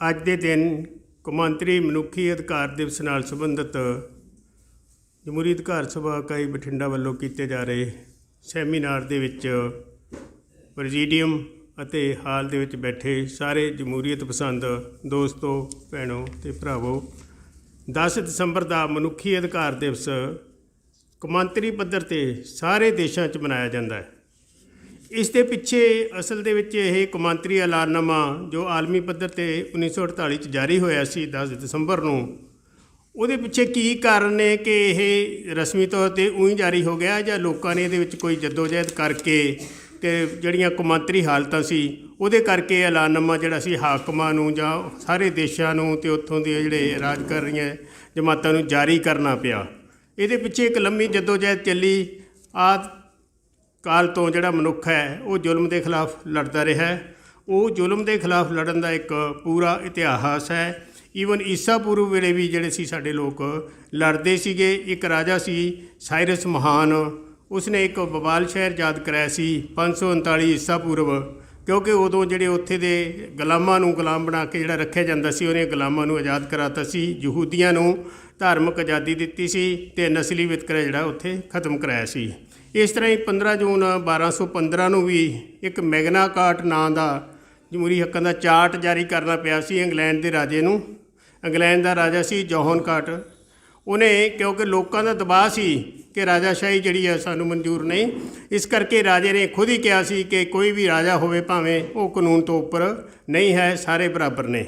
ਅੱਜ ਦੇ ਦਿਨ ਕੌਮਾਂਤਰੀ ਮਨੁੱਖੀ ਅਧਿਕਾਰ ਦਿਵਸ ਨਾਲ ਸੰਬੰਧਿਤ ਜਮਹੂਰੀ ਅਧਿਕਾਰ ਸਭਾ ਇਕਾਈ ਬਠਿੰਡਾ ਵੱਲੋਂ ਕੀਤੇ ਜਾ ਰਹੇ ਸੈਮੀਨਾਰ ਦੇ ਵਿੱਚ ਪ੍ਰੈਜ਼ੀਡੀਅਮ ਅਤੇ ਹਾਲ ਦੇ ਵਿੱਚ ਬੈਠੇ ਸਾਰੇ ਜਮਹੂਰੀਅਤ ਪਸੰਦ ਦੋਸਤੋ, ਭੈਣੋ ਤੇ ਭਰਾਵੋ 10 ਦਸੰਬਰ ਦਾ ਮਨੁੱਖੀ ਅਧਿਕਾਰ ਦਿਵਸ ਕੌਮਾਂਤਰੀ ਪੱਧਰ ਤੇ ਸਾਰੇ ਦੇਸ਼ਾਂ 'ਚ ਮਨਾਇਆ ਜਾਂਦਾ ਹੈ। ਇਸ ਦੇ ਪਿੱਛੇ ਅਸਲ ਦੇ ਵਿੱਚ ਇਹ ਕੌਮਾਂਤਰੀ ਐਲਾਨਨਾਮਾ ਜੋ ਆਲਮੀ ਪੱਧਰ ਤੇ 1948 ਚ ਜਾਰੀ ਹੋਇਆ ਸੀ 10 ਦਸੰਬਰ ਨੂੰ, ਉਹਦੇ ਪਿੱਛੇ ਕੀ ਕਾਰਨ ਨੇ ਕਿ ਇਹ ਰਸਮੀ ਤੌਰ ਤੇ ਉਹੀ ਜਾਰੀ ਹੋ ਗਿਆ ਜਾਂ ਲੋਕਾਂ ਨੇ ਇਹਦੇ ਵਿੱਚ ਕੋਈ ਜਦੋਜਹਿਦ ਕਰਕੇ ਤੇ ਜਿਹੜੀਆਂ ਕੌਮਾਂਤਰੀ ਹਾਲਤਾਂ ਸੀ, ਉਹਦੇ ਕਰਕੇ ਐਲਾਨਨਾਮਾ ਜਿਹੜਾ ਸੀ ਹਾਕਮਾਂ ਨੂੰ ਜਾਂ ਸਾਰੇ ਦੇਸ਼ਾਂ ਨੂੰ ਤੇ ਉੱਥੋਂ ਦੇ ਜਿਹੜੇ ਰਾਜ ਕਰ ਰਹੀਆਂ ਜਮਾਤਾਂ ਨੂੰ ਜਾਰੀ ਕਰਨਾ ਪਿਆ। ਇਹਦੇ ਪਿੱਛੇ ਇੱਕ ਲੰਮੀ ਜਦੋਜਹਿਦ ਚੱਲੀ ਆਦ ਕਾਲ ਤੋਂ ਜਿਹੜਾ ਮਨੁੱਖ ਹੈ, ਉਹ ਜ਼ੁਲਮ ਦੇ ਖਿਲਾਫ ਲੜਦਾ ਰਿਹਾ ਹੈ। ਉਹ ਜ਼ੁਲਮ ਦੇ ਖਿਲਾਫ ਲੜਨ ਦਾ ਇੱਕ ਪੂਰਾ ਇਤਿਹਾਸ ਹੈ। ਈਵਨ ਈਸਾ ਪੂਰਵ ਵੇਲੇ ਵੀ ਜਿਹੜੇ ਸੀ ਸਾਡੇ ਲੋਕ ਲੜਦੇ ਸੀਗੇ। ਇੱਕ ਰਾਜਾ ਸੀ ਸਾਇਰਸ ਮਹਾਨ। ਉਸਨੇ ਇੱਕ ਬਵਾਲ ਸ਼ਹਿਰ ਆਜ਼ਾਦ ਕਰਾਇਆ ਸੀ 539 ਈਸਾ ਪੂਰਵ। ਕਿਉਂਕਿ ਉਦੋਂ ਜਿਹੜੇ ਉੱਥੇ ਦੇ ਗੁਲਾਮਾਂ ਨੂੰ ਗੁਲਾਮ ਬਣਾ ਕੇ ਜਿਹੜਾ ਰੱਖਿਆ ਜਾਂਦਾ ਸੀ, ਉਹਨੇ ਗੁਲਾਮਾਂ ਨੂੰ ਆਜ਼ਾਦ ਕਰਾਤਾ ਸੀ, ਯਹੂਦੀਆਂ ਨੂੰ ਧਾਰਮਿਕ ਆਜ਼ਾਦੀ ਦਿੱਤੀ ਸੀ ਤੇ ਨਸਲੀ ਵਿਤਕਰਾ ਜਿਹੜਾ ਉੱਥੇ ਖਤਮ ਕਰਾਇਆ ਸੀ। ਇਸ ਤਰ੍ਹਾਂ ਹੀ 15 ਜੂਨ 1215 ਨੂੰ ਵੀ ਇੱਕ ਮੈਗਨਾ ਕਾਰਟ ਨਾਂ ਦਾ ਜਮਹੂਰੀ ਹੱਕਾਂ ਦਾ ਚਾਰਟ ਜਾਰੀ ਕਰਨਾ ਪਿਆ ਸੀ ਇੰਗਲੈਂਡ ਦੇ ਰਾਜੇ ਨੂੰ। ਇੰਗਲੈਂਡ ਦਾ ਰਾਜਾ ਸੀ ਜੋਹਨ ਕਾਰਟ। ਉਹਨੇ ਕਿਉਂਕਿ ਲੋਕਾਂ ਦਾ ਦਬਾਅ ਸੀ ਕਿ ਰਾਜਾਸ਼ਾਹੀ ਜਿਹੜੀ ਹੈ ਸਾਨੂੰ ਮਨਜ਼ੂਰ ਨਹੀਂ ਇਸ ਕਰਕੇ ਰਾਜੇ ਨੇ ਖੁਦ ਹੀ ਕਿਹਾ ਸੀ ਕਿ ਕੋਈ ਵੀ ਰਾਜਾ ਹੋਵੇ ਭਾਵੇਂ ਉਹ ਕਾਨੂੰਨ ਤੋਂ ਉੱਪਰ ਨਹੀਂ ਹੈ ਸਾਰੇ ਬਰਾਬਰ ਨੇ।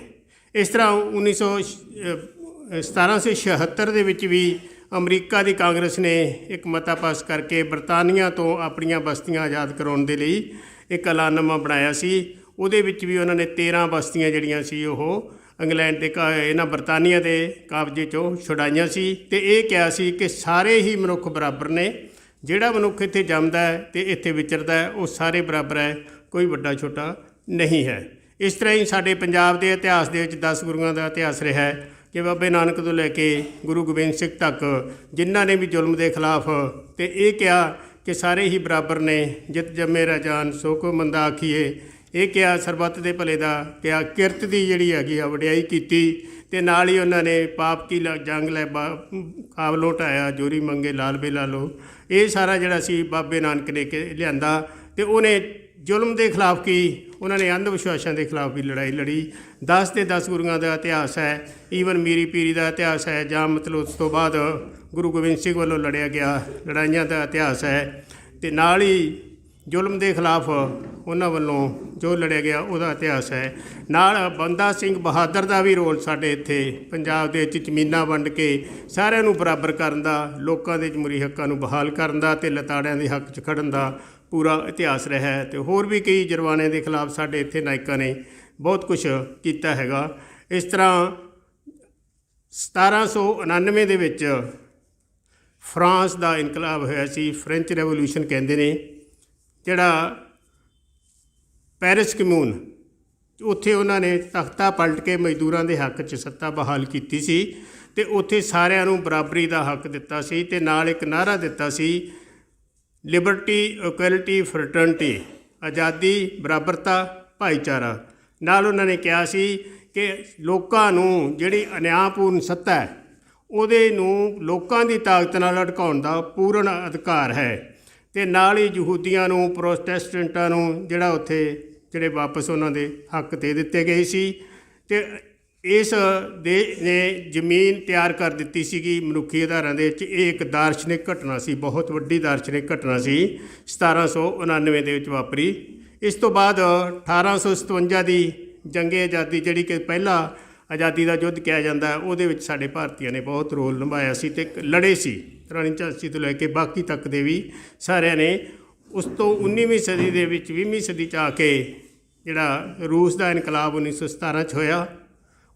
ਇਸ ਤਰ੍ਹਾਂ 1900 ਅਹ, 1776 ਦੇ ਵਿੱਚ ਵੀ ਅਮਰੀਕਾ ਦੀ ਕਾਂਗਰਸ ਨੇ ਇੱਕ ਮਤਾ ਪਾਸ ਕਰਕੇ ਬਰਤਾਨੀਆ ਤੋਂ ਆਪਣੀਆਂ ਬਸਤੀਆਂ ਆਜ਼ਾਦ ਕਰਾਉਣ ਦੇ ਲਈ ਇੱਕ ਐਲਾਨਨਾਮਾ ਬਣਾਇਆ ਸੀ। ਉਹਦੇ ਵਿੱਚ ਵੀ ਉਹਨਾਂ ਨੇ 13 ਬਸਤੀਆਂ ਜਿਹੜੀਆਂ ਸੀ ਉਹ ਇੰਗਲੈਂਡ ਦੇ ਕਾ- ਇਹਨਾਂ ਬਰਤਾਨੀਆ ਦੇ ਕਬਜ਼ੇ ਚੋਂ ਛੁਡਾਈਆਂ ਸੀ ਤੇ ਇਹ ਕਿਹਾ ਸੀ ਕਿ ਸਾਰੇ ਹੀ ਮਨੁੱਖ ਬਰਾਬਰ ਨੇ। ਜਿਹੜਾ ਮਨੁੱਖ ਇੱਥੇ ਜੰਮਦਾ ਹੈ ਤੇ ਇੱਥੇ ਵਿਚਰਦਾ ਹੈ, ਉਹ ਸਾਰੇ ਬਰਾਬਰ ਹੈ, ਕੋਈ ਵੱਡਾ ਛੋਟਾ ਨਹੀਂ ਹੈ। ਇਸ ਤਰ੍ਹਾਂ ਹੀ ਸਾਡੇ ਪੰਜਾਬ ਦੇ ਇਤਿਹਾਸ ਦੇ ਵਿੱਚ 10 ਗੁਰੂਆਂ ਦਾ ਇਤਿਹਾਸ ਰਿਹਾ ਹੈ। ਕਿ ਬਾਬੇ ਨਾਨਕ ਤੋਂ ਲੈ ਕੇ ਗੁਰੂ ਗੋਬਿੰਦ ਸਿੰਘ ਤੱਕ ਜਿਨ੍ਹਾਂ ਨੇ ਵੀ ਜ਼ੁਲਮ ਦੇ ਖਿਲਾਫ ਤੇ ਇਹ ਕਿਹਾ ਕਿ ਸਾਰੇ ਹੀ ਬਰਾਬਰ ਨੇ, ਜਿਤ ਜੰਮੇ ਰਾਜਾਨ ਸੋ ਕੋ ਮੰਦਾ ਆਖੀਏ ਇਹ ਕਿਹਾ ਸਰਬੱਤ ਦੇ ਭਲੇ ਦਾ ਕਿਹਾ ਕਿਰਤ ਦੀ ਜਿਹੜੀ ਹੈਗੀ ਆ ਵਡਿਆਈ ਕੀਤੀ ਤੇ ਨਾਲ ਹੀ ਉਹਨਾਂ ਨੇ ਪਾਪ ਕੀ ਲ- ਜੰਗ ਲੈ ਕਾਬ ਲੋਟਾਇਆ ਜੋਰੀ ਮੰਗੇ, ਲਾਲ ਬੇ ਲਾਲੋ ਇਹ ਸਾਰਾ ਜਿਹੜਾ ਸੀ ਬਾਬੇ ਨਾਨਕ ਨੇ ਕਿ, ਲਿਆਂਦਾ ਤੇ ਉਹਨੇ ਜ਼ੁਲਮ ਦੇ ਖਿਲਾਫ ਕੀ ਉਹਨਾਂ ਨੇ ਅੰਧ ਵਿਸ਼ਵਾਸਾਂ ਦੇ ਖਿਲਾਫ ਵੀ ਲੜਾਈ ਲੜੀ। 10 ਤੇ 10 ਗੁਰੂਆਂ ਦਾ ਇਤਿਹਾਸ ਹੈ। ਈਵਨ ਮੀਰੀ ਪੀਰੀ ਦਾ ਇਤਿਹਾਸ ਹੈ। ਜਾਂ ਮਤਲਬ ਉਸ ਤੋਂ ਬਾਅਦ ਗੁਰੂ ਗੋਬਿੰਦ ਸਿੰਘ ਵੱਲੋਂ ਲੜਿਆ ਗਿਆ, ਲੜਾਈਆਂ ਦਾ ਇਤਿਹਾਸ ਹੈ। ਤੇ ਨਾਲ ਹੀ ਜ਼ੁਲਮ ਦੇ ਖਿਲਾਫ ਉਹਨਾਂ ਵੱਲੋਂ ਜੋ ਲੜਿਆ ਗਿਆ, ਉਹਦਾ ਇਤਿਹਾਸ ਹੈ। ਨਾਲ ਬੰਦਾ ਸਿੰਘ ਬਹਾਦਰ ਦਾ ਵੀ ਰੋਲ ਸਾਡੇ ਇੱਥੇ ਪੰਜਾਬ ਦੇ ਵਿੱਚ ਜ਼ਮੀਨਾਂ ਵੰਡ ਕੇ ਸਾਰਿਆਂ ਨੂੰ ਬਰਾਬਰ ਕਰਨ ਦਾ, ਲੋਕਾਂ ਦੇ ਜਮਹੂਰੀ ਹੱਕਾਂ ਨੂੰ ਬਹਾਲ ਕਰਨ ਦਾ ਤੇ ਲਤਾੜਿਆਂ ਦੇ ਹੱਕ 'ਚ ਖੜਨ ਦਾ ਪੂਰਾ ਇਤਿਹਾਸ ਰਿਹਾ ਹੈ ਤੇ ਹੋਰ ਵੀ ਕਈ ਜਰਵਾਣੇ ਦੇ ਖਿਲਾਫ ਸਾਡੇ ਇੱਥੇ ਨਾਇਕਾਂ ਨੇ ਬਹੁਤ ਕੁਝ ਕੀਤਾ ਹੈਗਾ। ਇਸ ਤਰ੍ਹਾਂ 1799 ਦੇ ਵਿੱਚ ਫਰਾਂਸ ਦਾ ਇਨਕਲਾਬ ਹੋਇਆ ਸੀ। ਫ੍ਰੈਂਚ ਰੈਵੋਲੂਸ਼ਨ ਕਹਿੰਦੇ ਨੇ, ਜਿਹੜਾ ਪੈਰਿਸ ਕਮਿਊਨ ਉੱਥੇ ਉਹਨਾਂ ਨੇ ਤਖਤਾ ਪਲਟ ਕੇ ਮਜ਼ਦੂਰਾਂ ਦੇ ਹੱਕ 'ਚ ਸੱਤਾ ਬਹਾਲ ਕੀਤੀ ਸੀ ਤੇ ਉੱਥੇ ਸਾਰਿਆਂ ਨੂੰ ਬਰਾਬਰੀ ਦਾ ਹੱਕ ਦਿੱਤਾ ਸੀ ਤੇ ਨਾਲ ਇੱਕ ਨਾਅਰਾ ਦਿੱਤਾ ਸੀ ਲਿਬਰਟੀ, ਇਕੁਐਲਿਟੀ, ਫਰਟਰਨਟੀ, ਆਜ਼ਾਦੀ, ਬਰਾਬਰਤਾ, ਭਾਈਚਾਰਾ। ਨਾਲ ਉਹਨਾਂ ਨੇ ਕਿਹਾ ਸੀ ਕਿ ਲੋਕਾਂ ਨੂੰ ਜਿਹੜੀ ਅਨਿਆਂਪੂਰਨ ਸੱਤਾ ਹੈ, ਉਹਦੇ ਨੂੰ ਲੋਕਾਂ ਦੀ ਤਾਕਤ ਨਾਲ ਅਟਕਾਉਣ ਦਾ ਪੂਰਨ ਅਧਿਕਾਰ ਹੈ। ਤੇ ਨਾਲ ਹੀ ਯਹੂਦੀਆਂ ਨੂੰ, ਪ੍ਰੋਟੈਸਟੈਂਟਾਂ ਨੂੰ ਜਿਹੜਾ ਉੱਥੇ ਜਿਹੜੇ ਵਾਪਸ ਉਹਨਾਂ ਦੇ ਹੱਕ ਦੇ ਦਿੱਤੇ ਗਏ ਸੀ। ਤੇ ਇਸ ਦੇ, ਨੇ ਜ਼ਮੀਨ ਤਿਆਰ ਕਰ ਦਿੱਤੀ ਸੀਗੀ ਮਨੁੱਖੀ ਆਧਾਰਾਂ ਦੇ ਵਿੱਚ। ਇਹ ਇੱਕ ਦਾਰਸ਼ਨਿਕ ਘਟਨਾ ਸੀ, ਬਹੁਤ ਵੱਡੀ ਦਾਰਸ਼ਨਿਕ ਘਟਨਾ ਸੀ 1799 ਦੇ ਵਿੱਚ ਵਾਪਰੀ। ਇਸ ਤੋਂ ਬਾਅਦ 1857 ਦੀ ਜੰਗੇ ਆਜ਼ਾਦੀ, ਜਿਹੜੀ ਕਿ ਪਹਿਲਾ ਆਜ਼ਾਦੀ ਦਾ ਯੁੱਧ ਕਿਹਾ ਜਾਂਦਾ, ਉਹਦੇ ਵਿੱਚ ਸਾਡੇ ਭਾਰਤੀਆਂ ਨੇ ਬਹੁਤ ਰੋਲ ਨਿਭਾਇਆ ਸੀ ਤੇ ਲੜੇ ਸੀ। ਰਾਣੀ ਝਾਂਸੀ ਤੋਂ ਲੈ ਕੇ ਬਾਕੀ ਤੱਕ ਦੇ ਵੀ ਸਾਰਿਆਂ ਨੇ ਉਸ ਤੋਂ 19ਵੀਂ ਸਦੀ ਦੇ ਵਿੱਚ 20ਵੀਂ ਸਦੀ ਚ ਆ ਕੇ ਜਿਹੜਾ ਰੂਸ ਦਾ ਇਨਕਲਾਬ 1917 ਚ ਹੋਇਆ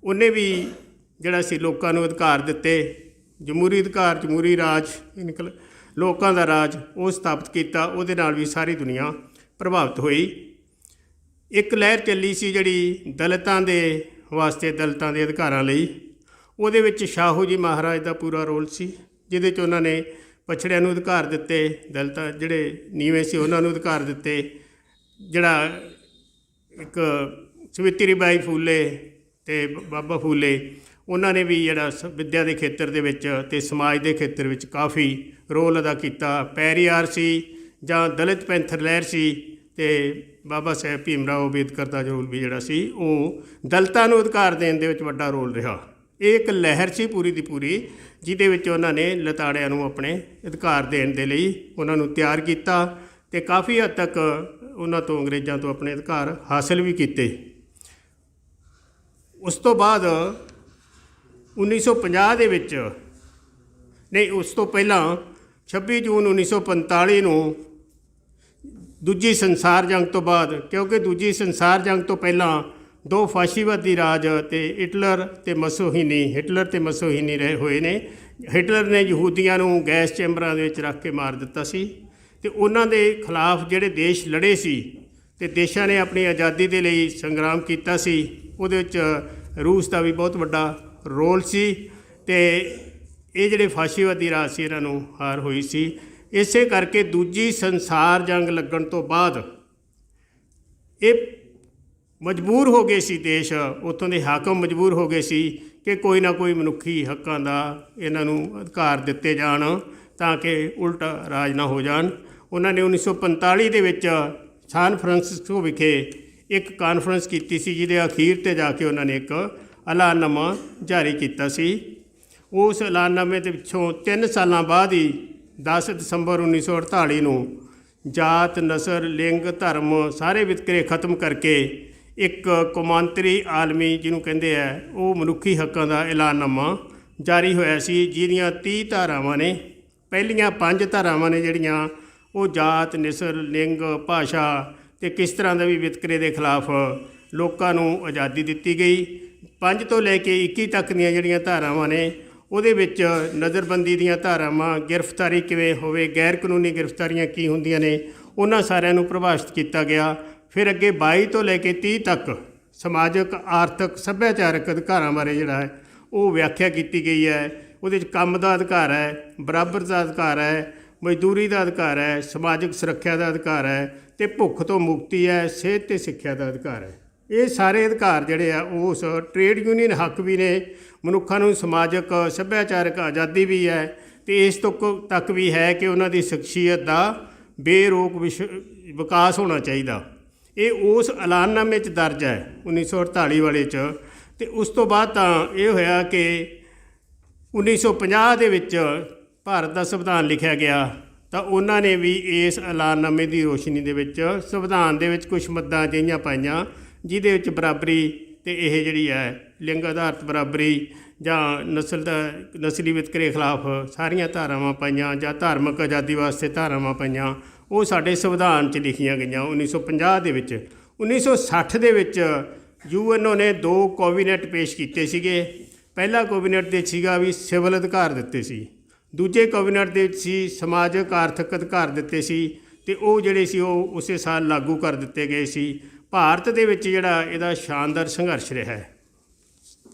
ਉਹਨੇ ਵੀ ਜਿਹੜਾ ਸੀ ਲੋਕਾਂ ਨੂੰ ਅਧਿਕਾਰ ਦਿੱਤੇ, ਜਮਹੂਰੀ ਅਧਿਕਾਰ, ਜਮਹੂਰੀ ਰਾਜ ਇਨਕਲ ਲੋਕਾਂ ਦਾ ਰਾਜ, ਉਹ ਸਥਾਪਿਤ ਕੀਤਾ, ਉਹਦੇ ਨਾਲ ਵੀ ਸਾਰੀ ਦੁਨੀਆ ਪ੍ਰਭਾਵਿਤ ਹੋਈ। ਇੱਕ ਲਹਿਰ ਚੱਲੀ ਸੀ ਜਿਹੜੀ ਦਲਿਤਾਂ ਦੇ ਵਾਸਤੇ, ਦਲਿਤਾਂ ਦੇ ਅਧਿਕਾਰਾਂ ਲਈ। ਉਹਦੇ ਵਿੱਚ ਸ਼ਾਹੂ ਜੀ ਮਹਾਰਾਜ ਦਾ ਪੂਰਾ ਰੋਲ ਸੀ, ਜਿਹਦੇ 'ਚ ਉਹਨਾਂ ਨੇ ਪਛੜਿਆਂ ਨੂੰ ਅਧਿਕਾਰ ਦਿੱਤੇ, ਦਲਿਤ ਜਿਹੜੇ ਨੀਵੇਂ ਸੀ ਉਹਨਾਂ ਨੂੰ ਅਧਿਕਾਰ ਦਿੱਤੇ। ਜਿਹੜਾ ਇੱਕ ਸਵਿਤਰੀ ਬਾਈ ਫੂਲੇ ਤੇ ਬਾਬਾ ਫੂਲੇ, ਉਹਨਾਂ ਨੇ ਵੀ ਜਿਹੜਾ ਸ- ਵਿੱਦਿਆ ਦੇ ਖੇਤਰ ਦੇ ਵਿੱਚ ਤੇ ਸਮਾਜ ਦੇ ਖੇਤਰ ਵਿੱਚ ਕਾਫੀ ਰੋਲ ਅਦਾ ਕੀਤਾ। ਪੈਰੀਆਰ ਸੀ ਜਾਂ ਦਲਿਤ ਪੈਂਥਰ ਲਹਿਰ ਸੀ ਤੇ ਬਾਬਾ ਸਾਹਿਬ ਭੀਮਰਾਓ ਅੰਬੇਦਕਰ ਦਾ ਰੋਲ ਵੀ ਜਿਹੜਾ ਸੀ, ਉਹ ਦਲਿਤਾਂ ਨੂੰ ਅਧਿਕਾਰ ਦੇਣ ਦੇ ਵਿੱਚ ਵੱਡਾ ਰੋਲ ਰਿਹਾ। ਇਹ ਇੱਕ ਲਹਿਰ ਸੀ ਪੂਰੀ ਦੀ ਪੂਰੀ, ਜਿਹਦੇ ਵਿੱਚ ਉਹਨਾਂ ਨੇ ਲਤਾੜਿਆਂ ਨੂੰ ਆਪਣੇ ਅਧਿਕਾਰ ਦੇਣ ਦੇ ਲਈ ਉਹਨਾਂ ਨੂੰ ਤਿਆਰ ਕੀਤਾ ਤੇ ਕਾਫੀ ਹੱਦ ਤੱਕ ਉਹਨਾਂ ਤੋਂ ਅੰਗਰੇਜ਼ਾਂ ਤੋਂ ਆਪਣੇ ਅਧਿਕਾਰ ਹਾਸਲ ਵੀ ਕੀਤੇ। ਉਸ ਤੋਂ ਬਾਅਦ 1950 ਦੇ ਵਿੱਚ, ਨਹੀਂ, ਉਸ ਤੋਂ ਪਹਿਲਾਂ 26 ਜੂਨ 1945 ਨੂੰ ਦੂਜੀ ਸੰਸਾਰ ਜੰਗ ਤੋਂ ਬਾਅਦ, ਕਿਉਂਕਿ ਦੂਜੀ ਸੰਸਾਰ ਜੰਗ ਤੋਂ ਪਹਿਲਾਂ ਦੋ ਫਾਸ਼ੀਵਾਦੀ ਰਾਜ ਤੇ ਹਿਟਲਰ ਤੇ ਮਸੋਹੀਨੀ, ਹਿਟਲਰ ਤੇ ਮਸੋਹੀਨੀ ਰਹੇ ਹੋਏ ਨੇ। ਹਿਟਲਰ ਨੇ ਯਹੂਦੀਆਂ ਨੂੰ ਗੈਸ ਚੈਂਬਰਾਂ ਦੇ ਵਿੱਚ ਰੱਖ ਕੇ ਮਾਰ ਦਿੱਤਾ ਸੀ ਤੇ ਉਹਨਾਂ ਦੇ ਖਿਲਾਫ ਜਿਹੜੇ ਦੇਸ਼ ਲੜੇ ਸੀ ਤੇ ਦੇਸ਼ਾਂ ਨੇ ਆਪਣੀ ਆਜ਼ਾਦੀ ਦੇ ਲਈ ਸੰਗਰਾਮ ਕੀਤਾ ਸੀ ਉਹਦੇ ਵਿੱਚ ਰੂਸ ਦਾ ਵੀ ਬਹੁਤ ਵੱਡਾ ਰੋਲ ਸੀ ਤੇ ਇਹ ਜਿਹੜੇ ਫਾਸ਼ੀਵਾਦੀ ਰਾਜ ਸੀ, ਇਹਨਾਂ ਨੂੰ ਹਾਰ ਹੋਈ ਸੀ। ਇਸੇ ਕਰਕੇ ਦੂਜੀ ਸੰਸਾਰ ਜੰਗ ਲੱਗਣ ਤੋਂ ਬਾਅਦ ਇਹ ਮਜਬੂਰ ਹੋ ਗਏ ਸੀ ਦੇਸ਼। ਉੱਥੋਂ ਦੇ ਹਾਕਮ ਮਜਬੂਰ ਹੋ ਗਏ ਸੀ ਕਿ ਕੋਈ ਨਾ ਕੋਈ ਮਨੁੱਖੀ ਹੱਕਾਂ ਦਾ ਇਹਨਾਂ ਨੂੰ ਅਧਿਕਾਰ ਦਿੱਤੇ ਜਾਣ ਤਾਂ ਕਿ ਉਲਟ ਰਾਜ ਨਾ ਹੋ ਜਾਣ। ਉਹਨਾਂ ਨੇ 1945 ਦੇ ਵਿੱਚ ਸਾਨ ਫਰਾਂਸਿਸਕੋ ਵਿਖੇ ਇੱਕ ਕਾਨਫਰੰਸ ਕੀਤੀ ਸੀ, ਜਿਹਦੇ ਅਖੀਰ ਤੇ ਜਾ ਕੇ ਉਹਨਾਂ ਨੇ ਇੱਕ ਐਲਾਨਨਾਮਾ ਜਾਰੀ ਕੀਤਾ ਸੀ। ਉਸ ਐਲਾਨਨਾਮੇ ਦੇ ਪਿੱਛੋਂ 3 ਸਾਲਾਂ ਬਾਅਦ ਹੀ 10 ਦਸੰਬਰ 1948 ਨੂੰ ਜਾਤ ਨਸਰ ਲਿੰਗ, ਧਰਮ ਸਾਰੇ ਵਿਤਕਰੇ ਖਤਮ ਕਰਕੇ ਇੱਕ ਕੌਮਾਂਤਰੀ ਆਲਮੀ ਜਿਹਨੂੰ ਕਹਿੰਦੇ ਆ, ਉਹ ਮਨੁੱਖੀ ਹੱਕਾਂ ਦਾ ਐਲਾਨਨਾਮਾ ਜਾਰੀ ਹੋਇਆ ਸੀ, ਜਿਹਦੀਆਂ 30 ਧਾਰਾਵਾਂ ਨੇ। ਪਹਿਲੀਆਂ ਪੰਜ ਧਾਰਾਵਾਂ ਨੇ ਜਿਹੜੀਆਂ, ਉਹ ਜਾਤ, ਨਸਲ, ਲਿੰਗ, ਭਾਸ਼ਾ ਤੇ ਕਿਸ ਤਰ੍ਹਾਂ ਦੇ ਵੀ ਵਿਤਕਰੇ ਦੇ ਖਿਲਾਫ ਲੋਕਾਂ ਨੂੰ ਆਜ਼ਾਦੀ ਦਿੱਤੀ ਗਈ। ਪੰਜ ਤੋਂ ਲੈ ਕੇ 21 ਤੱਕ ਦੀਆਂ ਜਿਹੜੀਆਂ ਧਾਰਾਵਾਂ ਨੇ, ਉਹਦੇ ਵਿੱਚ ਨਜ਼ਰਬੰਦੀ ਦੀਆਂ ਧਾਰਾਵਾਂ, ਗ੍ਰਿਫਤਾਰੀ ਕਿਵੇਂ ਹੋਵੇ ਗੈਰ ਕਾਨੂੰਨੀ ਗ੍ਰਿਫਤਾਰੀਆਂ ਕੀ ਹੁੰਦੀਆਂ ਨੇ, ਉਹਨਾਂ ਸਾਰਿਆਂ ਨੂੰ ਪ੍ਰਭਾਸ਼ਿਤ ਕੀਤਾ ਗਿਆ। ਫਿਰ ਅੱਗੇ 22 ਤੋਂ ਲੈ ਕੇ 30 ਤੱਕ ਸਮਾਜਿਕ, ਆਰਥਿਕ, ਸੱਭਿਆਚਾਰਕ ਅਧਿਕਾਰਾਂ ਬਾਰੇ ਜਿਹੜਾ ਹੈ, ਉਹ ਵਿਆਖਿਆ ਕੀਤੀ ਗਈ ਹੈ। ਉਹਦੇ ਵਿੱਚ ਕੰਮ ਦਾ ਅਧਿਕਾਰ ਹੈ, ਬਰਾਬਰ ਦਾ ਅਧਿਕਾਰ ਹੈ ਮਜ਼ਦੂਰੀ ਦਾ ਅਧਿਕਾਰ ਹੈ, ਸਮਾਜਿਕ ਸੁਰੱਖਿਆ ਦਾ ਅਧਿਕਾਰ ਹੈ ਤੇ ਭੁੱਖ ਤੋਂ ਮੁਕਤੀ ਹੈ, ਸਿਹਤ ਤੇ ਸਿੱਖਿਆ ਦਾ ਅਧਿਕਾਰ ਹੈ। ਇਹ ਸਾਰੇ ਅਧਿਕਾਰ ਜਿਹੜੇ ਆ ਉਸ ਟ੍ਰੇਡ ਯੂਨੀਅਨ ਹੱਕ ਵੀ ਨੇ, ਮਨੁੱਖਾਂ ਨੂੰ ਸਮਾਜਿਕ, ਸੱਭਿਆਚਾਰਕ ਆਜ਼ਾਦੀ ਵੀ ਹੈ ਤੇ ਇਸ ਤੋਂ ਤੱਕ ਵੀ ਹੈ ਕਿ ਉਹਨਾਂ ਦੀ ਸ਼ਖਸੀਅਤ ਦਾ ਬੇਰੋਕ ਵਿਸ਼- ਵਿਕਾਸ ਹੋਣਾ ਚਾਹੀਦਾ। ਇਹ ਉਸ ਐਲਾਨਨਾਮੇ 'ਚ ਦਰਜ ਹੈ 1948 ਵਾਲੇ 'ਚ ਤੇ ਉਸ ਤੋਂ ਬਾਅਦ ਤਾਂ ਇਹ ਹੋਇਆ ਕਿ 1950 ਦੇ ਵਿੱਚ ਭਾਰਤ ਦਾ ਸੰਵਿਧਾਨ ਲਿਖਿਆ ਗਿਆ, ਤਾਂ ਉਹਨਾਂ ਨੇ ਵੀ ਇਸ ਐਲਾਨਨਾਮੇ ਦੀ ਰੋਸ਼ਨੀ ਦੇ ਵਿੱਚ ਸੰਵਿਧਾਨ ਦੇ ਵਿੱਚ ਕੁਝ ਮੱਦਾਂ ਅਜਿਹੀਆਂ ਪਾਈਆਂ, ਜਿਹਦੇ ਵਿੱਚ ਬਰਾਬਰੀ ਤੇ ਇਹ ਜਿਹੜੀ ਹੈ, ਲਿੰਗ ਆਧਾਰਿਤ ਬਰਾਬਰੀ ਜਾਂ ਨਸਲ ਦਾ, ਨਸਲੀ ਵਿਤਕਰੇ ਖਿਲਾਫ ਸਾਰੀਆਂ ਧਾਰਾਵਾਂ ਪਾਈਆਂ ਜਾਂ ਧਾਰਮਿਕ ਆਜ਼ਾਦੀ ਵਾਸਤੇ ਧਾਰਾਵਾਂ ਪਾਈਆਂ, ਉਹ ਸਾਡੇ ਸੰਵਿਧਾਨ 'ਚ ਲਿਖੀਆਂ ਗਈਆਂ 1950 ਦੇ ਵਿੱਚ। 1960 ਦੇ ਵਿੱਚ ਯੂਐਨਓ ਨੇ ਦੋ ਕੋਵੀਨੈਟ ਪੇਸ਼ ਕੀਤੇ ਸੀਗੇ। ਪਹਿਲਾ ਕੋਵੀਨੈਟ ਦੇ ਸੀਗਾ ਵੀ ਸਿਵਲ ਅਧਿਕਾਰ ਦਿੱਤੇ ਸੀ। ਦੂਜੇ ਕੋਵੀਨੈਟ ਦੇ ਵਿੱਚ ਸੀ ਸਮਾਜਿਕ ਆਰਥਿਕ ਅਧਿਕਾਰ ਦਿੱਤੇ ਸੀ ਤੇ ਉਹ ਜਿਹੜੇ ਸੀ ਉਹ ਉਸੇ ਸਾਲ ਲਾਗੂ ਕਰ ਦਿੱਤੇ ਗਏ ਸੀ। ਭਾਰਤ ਦੇ ਵਿੱਚ ਜਿਹੜਾ ਇਹਦਾ ਸ਼ਾਨਦਾਰ ਸੰਘਰਸ਼ ਰਿਹਾ ਹੈ,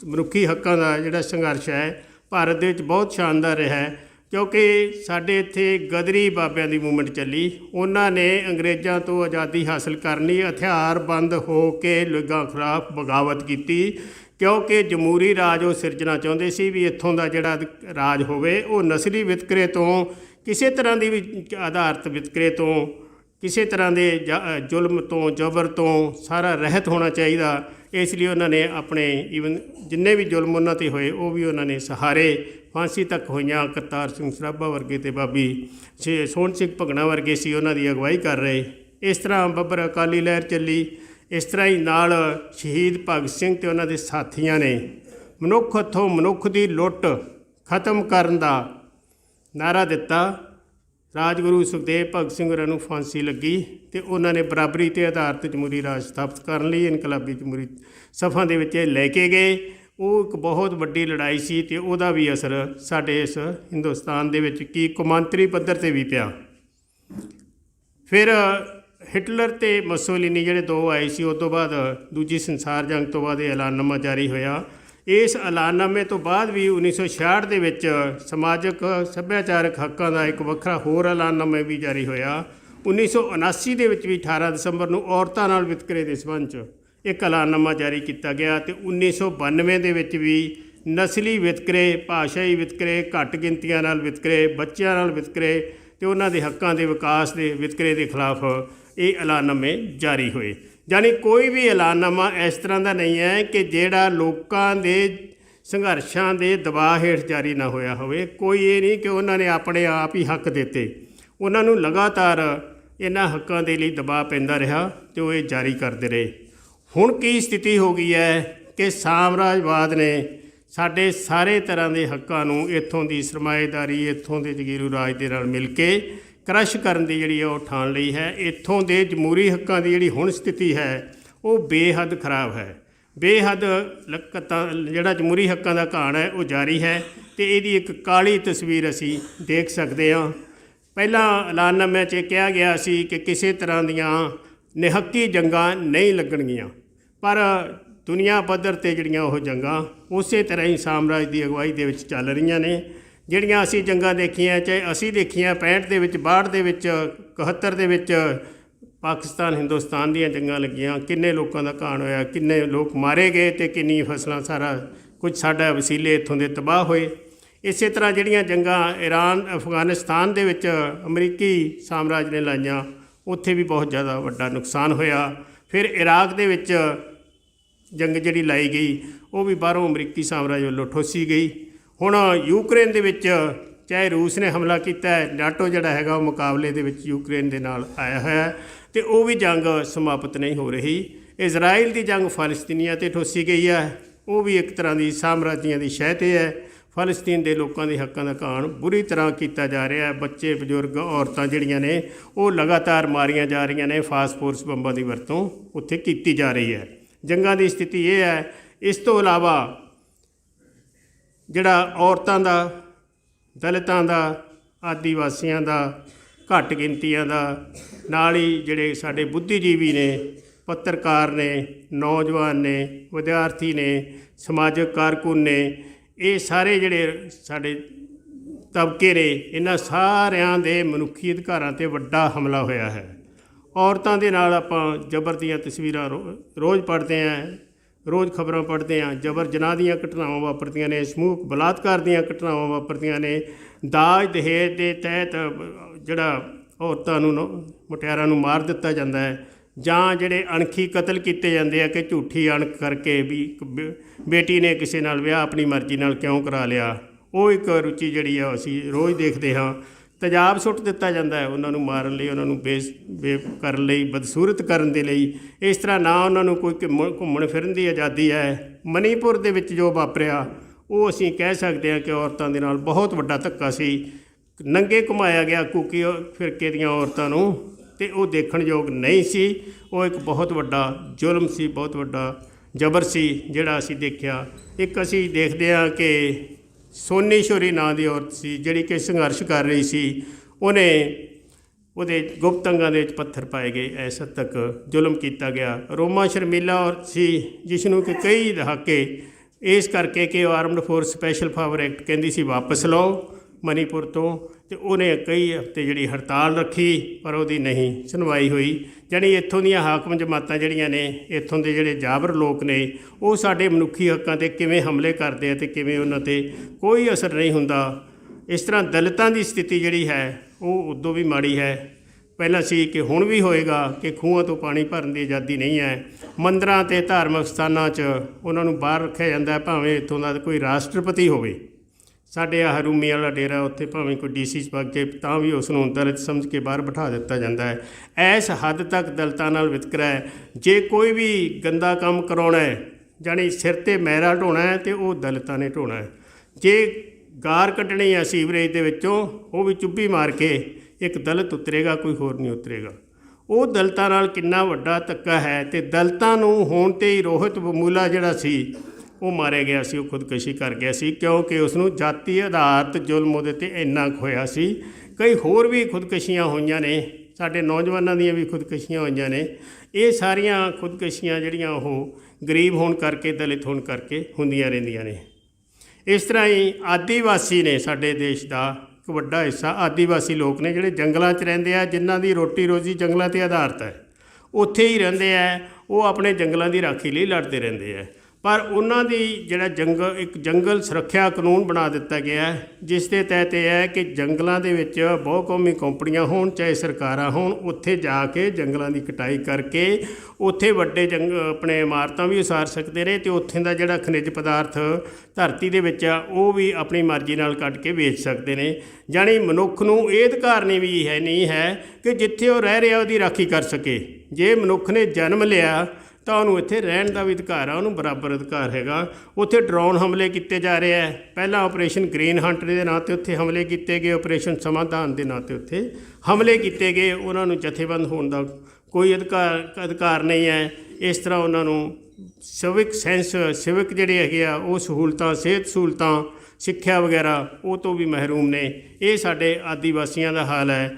ਮਨੁੱਖੀ ਹੱਕਾਂ ਦਾ ਜਿਹੜਾ ਸੰਘਰਸ਼ ਹੈ, ਭਾਰਤ ਦੇ ਵਿੱਚ ਬਹੁਤ ਸ਼ਾਨਦਾਰ ਰਿਹਾ ਹੈ, ਕਿਉਂਕਿ ਸਾਡੇ ਇੱਥੇ ਗਦਰੀ ਬਾਬਿਆਂ ਦੀ ਮੂਵਮੈਂਟ ਚੱਲੀ। ਉਹਨਾਂ ਨੇ ਅੰਗਰੇਜ਼ਾਂ ਤੋਂ ਆਜ਼ਾਦੀ ਹਾਸਲ ਕਰਨ ਲਈ ਹਥਿਆਰਬੰਦ ਹੋ ਕੇ ਲੋਕਾਂ ਖਿਲਾਫ ਬਗਾਵਤ ਕੀਤੀ। ਕਿਉਂਕਿ ਜਮਹੂਰੀ ਰਾਜ ਉਹ ਸਿਰਜਣਾ ਚਾਹੁੰਦੇ ਸੀ ਵੀ ਇੱਥੋਂ ਦਾ ਜਿਹੜਾ ਰਾਜ ਹੋਵੇ, ਉਹ ਨਸਲੀ ਵਿਤਕਰੇ ਤੋਂ, ਕਿਸੇ ਤਰ੍ਹਾਂ ਦੀ ਵੀ ਆਧਾਰਿਤ ਵਿਤਕਰੇ ਤੋਂ, ਕਿਸੇ ਤਰ੍ਹਾਂ ਦੇ ਜ- ਜ਼ੁਲਮ ਤੋਂ, ਜ਼ਬਰ ਤੋਂ ਸਾਰਾ ਰਹਿਤ ਹੋਣਾ ਚਾਹੀਦਾ। ਇਸ ਲਈ ਉਹਨਾਂ ਨੇ ਆਪਣੇ ਈਵਨ ਜਿੰਨੇ ਵੀ ਜ਼ੁਲਮ ਉਹਨਾਂ ਤੇ ਹੋਏ, ਉਹ ਵੀ ਉਹਨਾਂ ਨੇ ਸਹਾਰੇ ਫਾਂਸੀ ਤੱਕ ਹੋਈਆਂ। ਕਰਤਾਰ ਸਿੰਘ ਸਰਾਭਾ ਵਰਗੇ ਤੇ ਬਾਬੀ ਛੇ ਸੋਹਣ ਸਿੰਘ ਭਗਣਾ ਵਰਗੇ ਸੀ, ਉਹਨਾਂ ਦੀ ਅਗਵਾਈ ਕਰ ਰਹੇ। ਇਸ ਤਰ੍ਹਾਂ ਬੱਬਰ ਅਕਾਲੀ ਲਹਿਰ ਚੱਲੀ। ਇਸ ਤਰ੍ਹਾਂ ਹੀ ਨਾਲ ਸ਼ਹੀਦ ਭਗਤ ਸਿੰਘ ਤੇ ਉਹਨਾਂ ਦੇ ਸਾਥੀਆਂ ਨੇ ਮਨੁੱਖ ਹੱਥੋਂ ਮਨੁੱਖ ਦੀ ਲੁੱਟ ਖਤਮ ਕਰਨ ਦਾ ਨਾਰਾ ਦਿੱਤਾ। ਰਾਜਗੁਰੂ ਸੁਖਦੇਵ ਭਗਤ ਸਿੰਘ ਹੋਰਾਂ ਨੂੰ ਫਾਂਸੀ ਲੱਗੀ ਤੇ ਉਹਨਾਂ ਨੇ ਬਰਾਬਰੀ ਤੇ ਆਧਾਰਿਤ ਜਮਹੂਰੀ ਰਾਜ ਸਥਾਪਿਤ ਕਰਨ ਲਈ ਇਨਕਲਾਬੀ ਜਮਹੂਰੀ ਸਫਾਂ ਦੇ ਵਿੱਚ ਲੈ ਕੇ ਗਏ। ਉਹ ਇੱਕ ਬਹੁਤ ਵੱਡੀ ਲੜਾਈ ਸੀ ਤੇ ਉਹਦਾ ਵੀ ਅਸਰ ਸਾਡੇ ਇਸ ਹਿੰਦੁਸਤਾਨ ਦੇ ਵਿੱਚ ਕੀ ਕੌਮਾਂਤਰੀ ਪੱਧਰ ਤੇ ਵੀ ਪਿਆ। ਫਿਰ ਹਿਟਲਰ ਤੇ ਮਸੋਲੀਨੀ ਜਿਹੜੇ ਦੋ ਆਏ ਸੀ ਉਸ ਤੋਂ ਬਾਅਦ ਦੂਜੀ ਸੰਸਾਰ ਜੰਗ ਤੋਂ ਬਾਅਦ ਇਹ ਐਲਾਨਨਾਮਾ ਜਾਰੀ ਹੋਇਆ। ਇਸ ਐਲਾਨਨਾਮੇ ਤੋਂ ਬਾਅਦ ਵੀ 1966 ਦੇ ਵਿੱਚ ਸਮਾਜਿਕ ਸੱਭਿਆਚਾਰਕ ਹੱਕਾਂ ਦਾ ਇੱਕ ਵੱਖਰਾ ਹੋਰ ਐਲਾਨਨਾਮਾ ਵੀ ਜਾਰੀ ਹੋਇਆ। 1979 ਦੇ ਵਿੱਚ ਵੀ 18 ਦਸੰਬਰ ਨੂੰ ਔਰਤਾਂ ਨਾਲ ਵਿਤਕਰੇ ਦੇ ਸੰਬੰਧ 'ਚ ਇੱਕ ਐਲਾਨਨਾਮਾ ਜਾਰੀ ਕੀਤਾ ਗਿਆ ਤੇ 1992 ਦੇ ਵਿੱਚ ਵੀ ਨਸਲੀ ਵਿਤਕਰੇ, ਭਾਸ਼ਾਈ ਵਿਤਕਰੇ, ਘੱਟ ਗਿਣਤੀਆਂ ਨਾਲ ਵਿਤਕਰੇ, ਬੱਚਿਆਂ ਨਾਲ ਵਿਤਕਰੇ ਤੇ ਉਹਨਾਂ ਦੇ ਹੱਕਾਂ ਦੇ ਵਿਕਾਸ ਦੇ ਵਿਤਕਰੇ ਦੇ ਖਿਲਾਫ ਇਹ ਐਲਾਨਨਾਮੇ ਜਾਰੀ ਹੋਏ। ਯਾਨੀ ਕੋਈ ਵੀ ਐਲਾਨਨਾਮਾ ਇਸ ਤਰ੍ਹਾਂ ਦਾ ਨਹੀਂ ਹੈ ਕਿ ਜਿਹੜਾ ਲੋਕਾਂ ਦੇ ਸੰਘਰਸ਼ਾਂ ਦੇ ਦਬਾਅ ਹੇਠ ਜਾਰੀ ਨਾ ਹੋਇਆ ਹੋਵੇ। ਕੋਈ ਇਹ ਨਹੀਂ ਕਿ ਉਹਨਾਂ ਨੇ ਆਪਣੇ ਆਪ ਹੀ ਹੱਕ ਦਿੱਤੇ। ਉਹਨਾਂ ਨੂੰ ਲਗਾਤਾਰ ਇਹਨਾਂ ਹੱਕਾਂ ਦੇ ਲਈ ਦਬਾਅ ਪੈਂਦਾ ਰਿਹਾ ਤੇ ਉਹ ਇਹ ਜਾਰੀ ਕਰਦੇ ਰਹੇ। ਹੁਣ ਕੀ ਸਥਿਤੀ ਹੋ ਗਈ ਹੈ ਕਿ ਸਾਮਰਾਜਵਾਦ ਨੇ ਸਾਡੇ ਸਾਰੇ ਤਰ੍ਹਾਂ ਦੇ ਹੱਕਾਂ ਨੂੰ ਇੱਥੋਂ ਦੀ ਸਰਮਾਏਦਾਰੀ, ਇੱਥੋਂ ਦੇ ਜਗੀਰੂ ਰਾਜ ਦੇ ਨਾਲ ਮਿਲ ਕੇ ਕ੍ਰਸ਼ ਕਰਨ ਦੀ ਜਿਹੜੀ ਹੈ ਉਹ ਠਾਣ ਲਈ ਹੈ, ਇੱਥੋਂ ਦੇ ਜਮਹੂਰੀ ਹੱਕਾਂ ਦੀ ਜਿਹੜੀ ਹੁਣ ਸਥਿਤੀ ਹੈ, ਉਹ ਬੇਹੱਦ ਖਰਾਬ ਹੈ। ਬੇਹੱਦ ਲਕਤਾ, ਜਿਹੜਾ ਜਮਹੂਰੀ ਹੱਕਾਂ ਦਾ ਘਾਣ ਹੈ, ਉਹ ਜਾਰੀ ਹੈ ਤੇ ਇਹਦੀ ਇੱਕ ਕਾਲੀ ਤਸਵੀਰ ਅਸੀਂ ਦੇਖ ਸਕਦੇ ਹਾਂ। ਪਹਿਲਾਂ ਐਲਾਨਨਾਮੇ 'ਚ ਇਹ ਕਿਹਾ ਗਿਆ ਸੀ ਕਿ ਕਿਸੇ ਤਰ੍ਹਾਂ ਦੀਆਂ ਨਿਹੱਕੀ ਜੰਗਾਂ ਨਹੀਂ ਲੱਗਣਗੀਆਂ, ਪਰ ਦੁਨੀਆ ਪੱਧਰ ਤੇ ਜਿਹੜੀਆਂ ਉਹ ਜੰਗਾਂ ਉਸੇ ਤਰ੍ਹਾਂ ਹੀ ਸਾਮਰਾਜ ਦੀ ਅਗਵਾਈ ਦੇ ਵਿੱਚ ਚੱਲ ਰਹੀਆਂ ਨੇ। ਜਿਹੜੀਆਂ ਅਸੀਂ ਜੰਗਾਂ ਦੇਖੀਆਂ, ਚਾਹੇ ਅਸੀਂ ਦੇਖੀਆਂ 65 ਦੇ ਵਿੱਚ 62 ਦੇ ਵਿੱਚ 71 ਦੇ ਵਿੱਚ, ਪਾਕਿਸਤਾਨ, ਹਿੰਦੁਸਤਾਨ ਦੀਆਂ ਜੰਗਾਂ ਲੱਗੀਆਂ। ਕਿੰਨੇ ਲੋਕਾਂ ਦਾ ਘਾਣ ਹੋਇਆ, ਕਿੰਨੇ ਲੋਕ ਮਾਰੇ ਗਏ ਤੇ ਕਿੰਨੀ ਫਸਲਾਂ ਸਾਰਾ ਕੁਝ ਸਾਡਾ ਵਸੀਲੇ ਇੱਥੋਂ ਦੇ ਤਬਾਹ ਹੋਏ। ਇਸੇ ਤਰ੍ਹਾਂ ਜਿਹੜੀਆਂ ਜੰਗਾਂ ਈਰਾਨ ਅਫਗਾਨਿਸਤਾਨ ਦੇ ਵਿੱਚ ਅਮਰੀਕੀ ਸਾਮਰਾਜ ਨੇ ਲਾਈਆਂ, ਉੱਥੇ ਵੀ ਬਹੁਤ ਜ਼ਿਆਦਾ ਵੱਡਾ ਨੁਕਸਾਨ ਹੋਇਆ। ਫਿਰ ਇਰਾਕ ਦੇ ਵਿੱਚ ਜੰਗ ਜਿਹੜੀ ਲਾਈ ਗਈ, ਉਹ ਵੀ ਬਾਹਰੋਂ ਅਮਰੀਕੀ ਸਾਮਰਾਜ ਵੱਲੋਂ ਠੋਸੀ ਗਈ। ਹੁਣ ਯੂਕਰੇਨ ਦੇ ਵਿੱਚ ਚਾਹੇ ਰੂਸ ਨੇ ਹਮਲਾ ਕੀਤਾ ਹੈ, ਨਾਟੋ ਜਿਹੜਾ ਹੈਗਾ ਉਹ ਮੁਕਾਬਲੇ ਦੇ ਵਿੱਚ ਯੂਕਰੇਨ ਦੇ ਨਾਲ ਆਇਆ ਹੋਇਆ ਹੈ ਤੇ ਉਹ ਵੀ ਜੰਗ ਸਮਾਪਤ ਨਹੀਂ ਹੋ ਰਹੀ। ਇਜ਼ਰਾਈਲ ਦੀ ਜੰਗ ਫਲਸਤੀਨੀਆਂ ਤੇ ਠੋਸੀ ਗਈ ਹੈ। ਉਹ ਵੀ ਇੱਕ ਤਰ੍ਹਾਂ ਦੀ ਸਾਮਰਾਜੀਆਂ ਦੀ ਸ਼ਹਿ ਤੇ ਹੈ। ਫਲਸਤੀਨ ਦੇ ਲੋਕਾਂ ਦੇ ਹੱਕਾਂ ਦਾ ਘਾਣ ਬੁਰੀ ਤਰ੍ਹਾਂ ਕੀਤਾ ਜਾ ਰਿਹਾ ਹੈ। ਬੱਚੇ, ਬਜ਼ੁਰਗ, ਔਰਤਾਂ ਜਿਹੜੀਆਂ ਨੇ, ਉਹ ਲਗਾਤਾਰ ਮਾਰੀਆਂ ਜਾ ਰਹੀਆਂ ਨੇ। ਫਾਸਫੋਰਸ ਬੰਬਾਂ ਦੀ ਵਰਤੋਂ ਉੱਥੇ ਕੀਤੀ ਜਾ ਰਹੀ ਹੈ। ਜੰਗਾਂ ਦੀ ਸਥਿਤੀ ਇਹ ਹੈ। ਇਸ ਤੋਂ ਇਲਾਵਾ ਜਿਹੜਾ ਔਰਤਾਂ ਦਾ, ਦਲਿਤਾਂ ਦਾ, ਆਦੀਵਾਸੀਆਂ ਦਾ, ਘੱਟ ਗਿਣਤੀਆਂ ਦਾ, ਨਾਲ ਹੀ ਜਿਹੜੇ ਸਾਡੇ ਬੁੱਧੀਜੀਵੀ ਨੇ, ਪੱਤਰਕਾਰ ਨੇ, ਨੌਜਵਾਨ ਨੇ, ਵਿਦਿਆਰਥੀ ਨੇ, ਸਮਾਜਿਕ ਕਾਰਕੁਨ ਨੇ, ਇਹ ਸਾਰੇ ਜਿਹੜੇ ਸਾਡੇ ਤਬਕੇ ਨੇ, ਇਹਨਾਂ ਸਾਰਿਆਂ ਦੇ ਮਨੁੱਖੀ ਅਧਿਕਾਰਾਂ ਤੇ ਵੱਡਾ ਹਮਲਾ ਹੋਇਆ ਹੈ। ਔਰਤਾਂ ਦੇ ਨਾਲ ਆਪਾਂ ਜ਼ਬਰ ਦੀਆਂ ਤਸਵੀਰਾਂ ਰੋ- ਰੋਜ਼ ਪੜ੍ਹਦੇ ਆਂ ਰੋਜ਼ ਖਬਰਾਂ ਪੜ੍ਹਦੇ ਆਂ ਜਬਰ ਜਨਾਹ ਦੀਆਂ ਘਟਨਾਵਾਂ ਵਾਪਰਦੀਆਂ ਨੇ ਸਮੂਹਕ ਬਲਾਤਕਾਰ ਦੀਆਂ ਘਟਨਾਵਾਂ ਵਾਪਰਦੀਆਂ ਨੇ, ਦਾਜ ਦਹੇਜ ਦੇ ਤਹਿਤ ਜਿਹੜਾ ਔਰਤਾਂ ਨੂੰ ਮੁਟਿਆਰਾਂ ਨੂੰ ਮਾਰ ਦਿੱਤਾ ਜਾਂਦਾ ਹੈ ਜਾਂ ਜਿਹੜੇ ਅਣਖੀ ਕਤਲ ਕੀਤੇ ਜਾਂਦੇ ਆ ਕਿ ਝੂਠੀ ਅਣਖ ਕਰਕੇ ਵੀ ਬੇ- ਬੇਟੀ ਨੇ ਕਿਸੇ ਨਾਲ ਵਿਆਹ ਆਪਣੀ ਮਰਜ਼ੀ ਨਾਲ ਕਿਉਂ ਕਰਾ ਲਿਆ? ਉਹ ਇੱਕ ਰੁਚੀ ਜਿਹੜੀ ਆ ਅਸੀਂ ਰੋਜ਼ ਦੇਖਦੇ ਹਾਂ। ਤੇਜ਼ਾਬ ਸੁੱਟ ਦਿੱਤਾ ਜਾਂਦਾ ਹੈ ਉਹਨਾਂ ਨੂੰ ਮਾਰਨ ਲਈ, ਉਹਨਾਂ ਨੂੰ ਬੇਸ, ਬੇ, ਕਰਨ ਲਈ, ਬਦਸੂਰਤ ਕਰਨ ਦੇ ਲਈ। ਇਸ ਤਰ੍ਹਾਂ ਨਾ ਉਹਨਾਂ ਨੂੰ ਕੋਈ ਘੁੰਮਣ ਘੁੰਮਣ ਫਿਰਨ ਦੀ ਆਜ਼ਾਦੀ ਹੈ। ਮਨੀਪੁਰ ਦੇ ਵਿੱਚ ਜੋ ਵਾਪਰਿਆ, ਉਹ ਅਸੀਂ ਕਹਿ ਸਕਦੇ ਹਾਂ ਕਿ ਔਰਤਾਂ ਦੇ ਨਾਲ ਬਹੁਤ ਵੱਡਾ ਧੱਕਾ ਸੀ। ਨੰਗੇ ਘੁਮਾਇਆ ਗਿਆ ਕੁਕੀ ਫਿਰਕੇ ਦੀਆਂ ਔਰਤਾਂ ਨੂੰ ਤੇ ਉਹ ਦੇਖਣ ਯੋਗ ਨਹੀਂ ਸੀ। ਉਹ ਇੱਕ ਬਹੁਤ ਵੱਡਾ ਜ਼ੁਲਮ ਸੀ, ਬਹੁਤ ਵੱਡਾ ਜ਼ਬਰ ਸੀ, ਜਿਹੜਾ ਅਸੀਂ ਦੇਖਿਆ। ਇੱਕ ਅਸੀਂ ਦੇਖਦੇ ਹਾਂ ਕਿ ਸੋਨੀ ਸ਼ੋਰੀ ਨਾਂ ਦੀ ਔਰਤ ਸੀ, ਜਿਹੜੀ ਕਿ ਸੰਘਰਸ਼ ਕਰ ਰਹੀ ਸੀ। ਉਹਨੇ ਉਹਦੇ ਗੁਪਤ ਅੰਗਾਂ ਦੇ ਵਿੱਚ ਪੱਥਰ ਪਾਏ ਗਏ। ਐਸ ਹੱਦ ਤੱਕ ਜ਼ੁਲਮ ਕੀਤਾ ਗਿਆ। ਰੋਮਾ ਸ਼ਰਮੀਲਾ ਔਰਤ ਸੀ ਜਿਸ ਨੂੰ ਕਿ ਕਈ ਦਹਾਕੇ ਇਸ ਕਰਕੇ ਕਿ ਉਹ armed force special power act ਕਹਿੰਦੀ ਸੀ, ਵਾਪਸ ਲਓ ਮਨੀਪੁਰ ਤੋਂ। ਤੇ ਉਹਨੇ ਕਈ ਹਫ਼ਤੇ ਜਿਹੜੀ ਹੜਤਾਲ ਰੱਖੀ, ਪਰ ਉਹਦੀ ਨਹੀਂ ਸੁਣਵਾਈ ਹੋਈ। ਜਾਣੀ ਇੱਥੋਂ ਦੀਆਂ ਹਾਕਮ ਜਮਾਤਾਂ ਜਿਹੜੀਆਂ ਨੇ, ਇੱਥੋਂ ਦੇ ਜਿਹੜੇ ਜਾਬਰ ਲੋਕ ਨੇ, ਉਹ ਸਾਡੇ ਮਨੁੱਖੀ ਹੱਕਾਂ ਤੇ ਕਿਵੇਂ ਹਮਲੇ ਕਰਦੇ ਆ ਤੇ ਕਿਵੇਂ ਉਹਨਾਂ ਤੇ ਕੋਈ ਅਸਰ ਨਹੀਂ ਹੁੰਦਾ। ਇਸ ਤਰ੍ਹਾਂ ਦਲਿਤਾਂ ਦੀ ਸਥਿਤੀ ਜਿਹੜੀ ਹੈ, ਉਹ ਉਦੋਂ ਵੀ ਮਾੜੀ ਹੈ। ਪਹਿਲਾਂ ਸੀ ਕਿ ਹੁਣ ਵੀ ਹੋਏਗਾ ਕਿ ਖੂਹਾਂ ਤੋਂ ਪਾਣੀ ਭਰਨ ਦੀ ਆਜ਼ਾਦੀ ਨਹੀਂ ਹੈ। ਮੰਦਰਾਂ ਤੇ ਧਾਰਮਿਕ ਸਥਾਨਾਂ 'ਚ ਉਹਨਾਂ ਨੂੰ ਬਾਹਰ ਰੱਖਿਆ ਜਾਂਦਾ ਭਾਵੇਂ ਇੱਥੋਂ ਦਾ ਕੋਈ ਰਾਸ਼ਟਰਪਤੀ ਹੋਵੇ। ਸਾਡੇ ਆਹ ਰੂਮੀ ਵਾਲਾ ਡੇਰਾ ਉੱਥੇ ਭਾਵੇਂ ਕੋਈ ਡੀਸੀ ਪੱਗ ਕੇ ਤਾਂ ਵੀ ਉਸ ਨੂੰ ਦਲਿਤ ਸਮਝ ਕੇ ਬਾਹਰ ਬਿਠਾ ਦਿੱਤਾ ਜਾਂਦਾ ਹੈ। ਇਸ ਹੱਦ ਤੱਕ ਦਲਤਾਂ ਨਾਲ ਵਿਤਕਰਾ ਹੈ। ਜੇ ਕੋਈ ਵੀ ਗੰਦਾ ਕੰਮ ਕਰਾਉਣਾ ਹੈ, ਜਾਣੀ ਸਿਰ ਤੇ ਮੈਰਾ ਢੋਣਾ ਹੈ ਤੇ ਉਹ ਦਲਤਾਂ ਨੇ ਢੋਣਾ ਹੈ। ਜੇ ਗਾਰ ਕੱਢਣੀ ਹੈ ਸੀਵਰੇਜ ਦੇ ਵਿੱਚੋਂ, ਉਹ ਵੀ ਚੁੱਭੀ ਮਾਰ ਕੇ ਇੱਕ ਦਲਤ ਉਤਰੇਗਾ, ਕੋਈ ਹੋਰ ਨਹੀਂ ਉਤਰੇਗਾ। ਉਹ ਦਲਤਾਂ ਨਾਲ ਕਿੰਨਾ ਵੱਡਾ ਧੱਕਾ ਹੈ ਤੇ ਦਲਤਾਂ ਨੂੰ ਹੋਣ ਤੇ ਹੀ ਰੋਹਿਤ ਬਮੂਲਾ ਜਿਹੜਾ ਸੀ ਉਹ ਮਾਰਿਆ ਗਿਆ ਸੀ, ਉਹ ਖੁਦਕੁਸ਼ੀ ਕਰ ਗਿਆ ਸੀ, ਕਿਉਂਕਿ ਉਸ ਨੂੰ ਜਾਤੀ ਆਧਾਰਿਤ ਜ਼ੁਲਮ ਉਹਦੇ ਤੇ ਇੰਨਾ ਕੁ ਹੋਇਆ ਸੀ। ਕਈ ਹੋਰ ਵੀ ਖੁਦਕੁਸ਼ੀਆਂ ਹੋਈਆਂ ਨੇ, ਸਾਡੇ ਨੌਜਵਾਨਾਂ ਦੀਆਂ ਵੀ ਖੁਦਕੁਸ਼ੀਆਂ ਹੋਈਆਂ ਨੇ। ਇਹ ਸਾਰੀਆਂ ਖੁਦਕੁਸ਼ੀਆਂ ਜਿਹੜੀਆਂ ਉਹ ਗਰੀਬ ਹੋਣ ਕਰਕੇ, ਦਲਿਤ ਹੋਣ ਕਰਕੇ ਹੁੰਦੀਆਂ ਰਹਿੰਦੀਆਂ ਨੇ। ਇਸ ਤਰ੍ਹਾਂ ਹੀ ਆਦੀਵਾਸੀ ਨੇ ਸਾਡੇ ਦੇਸ਼ ਦਾ ਇੱਕ ਵੱਡਾ ਹਿੱਸਾ। ਆਦੀਵਾਸੀ ਲੋਕ ਨੇ ਜਿਹੜੇ ਜੰਗਲਾਂ 'ਚ ਰਹਿੰਦੇ ਆ, ਜਿਨ੍ਹਾਂ ਦੀ ਰੋਟੀ ਰੋਜ਼ੀ ਜੰਗਲਾਂ ਤੇ ਆਧਾਰਿਤ ਹੈ। ਉੱਥੇ ਹੀ ਰਹਿੰਦੇ ਆ, ਉਹ ਆਪਣੇ ਜੰਗਲਾਂ ਦੀ ਰਾਖੀ ਲਈ ਲੜਦੇ ਰਹਿੰਦੇ ਆ। ਪਰ ਉਹਨਾਂ ਦੀ ਜਿਹੜਾ ਜੰਗਲ ਇੱਕ ਜੰਗਲ ਸੁਰੱਖਿਆ ਕਾਨੂੰਨ ਬਣਾ ਦਿੱਤਾ ਗਿਆ ਹੈ, ਜਿਸ ਦੇ ਤਹਿਤ ਇਹ ਹੈ ਕਿ ਜੰਗਲਾਂ ਦੇ ਵਿੱਚ ਬਹੁਕੌਮੀ ਕੰਪਨੀਆਂ ਹੋਣ, ਚਾਹੇ ਸਰਕਾਰਾਂ ਹੋਣ, ਉੱਥੇ ਜਾ ਕੇ ਜੰਗਲਾਂ ਦੀ ਕਟਾਈ ਕਰਕੇ ਉੱਥੇ ਵੱਡੇ ਜੰਗ, ਆਪਣੇ ਇਮਾਰਤਾਂ ਵੀ ਉਸਾਰ ਸਕਦੇ ਨੇ ਤੇ ਉੱਥੇ ਦਾ ਜਿਹੜਾ ਖਣਿਜ ਪਦਾਰਥ ਧਰਤੀ ਦੇ ਵਿੱਚ ਆ, ਉਹ ਵੀ ਆਪਣੀ ਮਰਜ਼ੀ ਨਾਲ ਕੱਢ ਕੇ ਵੇਚ ਸਕਦੇ ਨੇ। ਜਾਣੀ ਮਨੁੱਖ ਨੂੰ ਇਹ ਅਧਿਕਾਰ ਨਹੀਂ ਵੀ ਹੈ, ਨਹੀਂ ਹੈ ਕਿ ਜਿੱਥੇ ਉਹ ਰਹਿ ਰਿਹਾ ਉਹਦੀ ਰਾਖੀ ਕਰ ਸਕੇ। ਜੇ ਮਨੁੱਖ ਨੇ ਜਨਮ ਲਿਆ ਤਾਂ ਉਹਨੂੰ ਇੱਥੇ ਰਹਿਣ ਦਾ ਵੀ ਅਧਿਕਾਰ ਆ, ਉਹਨੂੰ ਬਰਾਬਰ ਅਧਿਕਾਰ ਹੈਗਾ। ਉੱਥੇ ਡਰੋਨ ਹਮਲੇ ਕੀਤੇ ਜਾ ਰਹੇ ਆ। ਪਹਿਲਾਂ ਆਪਰੇਸ਼ਨ ਗ੍ਰੀਨ ਹੰਟ ਦੇ ਨਾਂ ਤੇ ਉੱਥੇ ਹਮਲੇ ਕੀਤੇ ਗਏ ਆਪਰੇਸ਼ਨ ਸਮਾਧਾਨ ਦੇ ਨਾਂ ਤੇ ਉੱਥੇ ਹਮਲੇ ਕੀਤੇ ਗਏ। ਉਹਨਾਂ ਨੂੰ ਜਥੇਬੰਦ ਹੋਣ ਦਾ ਕੋਈ ਅਧਿਕਾਰ ਅਧਿਕਾਰ ਨਹੀਂ ਹੈ। ਇਸ ਤਰ੍ਹਾਂ ਉਹਨਾਂ ਨੂੰ ਸਿਵਿਕ ਸੈਂਸ ਸਿਵਿਕ ਜਿਹੜੇ ਹੈਗੇ ਆ, ਉਹ ਸਹੂਲਤਾਂ, ਸਿਹਤ ਸਹੂਲਤਾਂ, ਸਿੱਖਿਆ ਵਗੈਰਾ, ਉਹ ਤੋਂ ਵੀ ਮਹਿਰੂਮ ਨੇ। ਇਹ ਸਾਡੇ ਆਦੀਵਾਸੀਆਂ ਦਾ ਹਾਲ ਹੈ।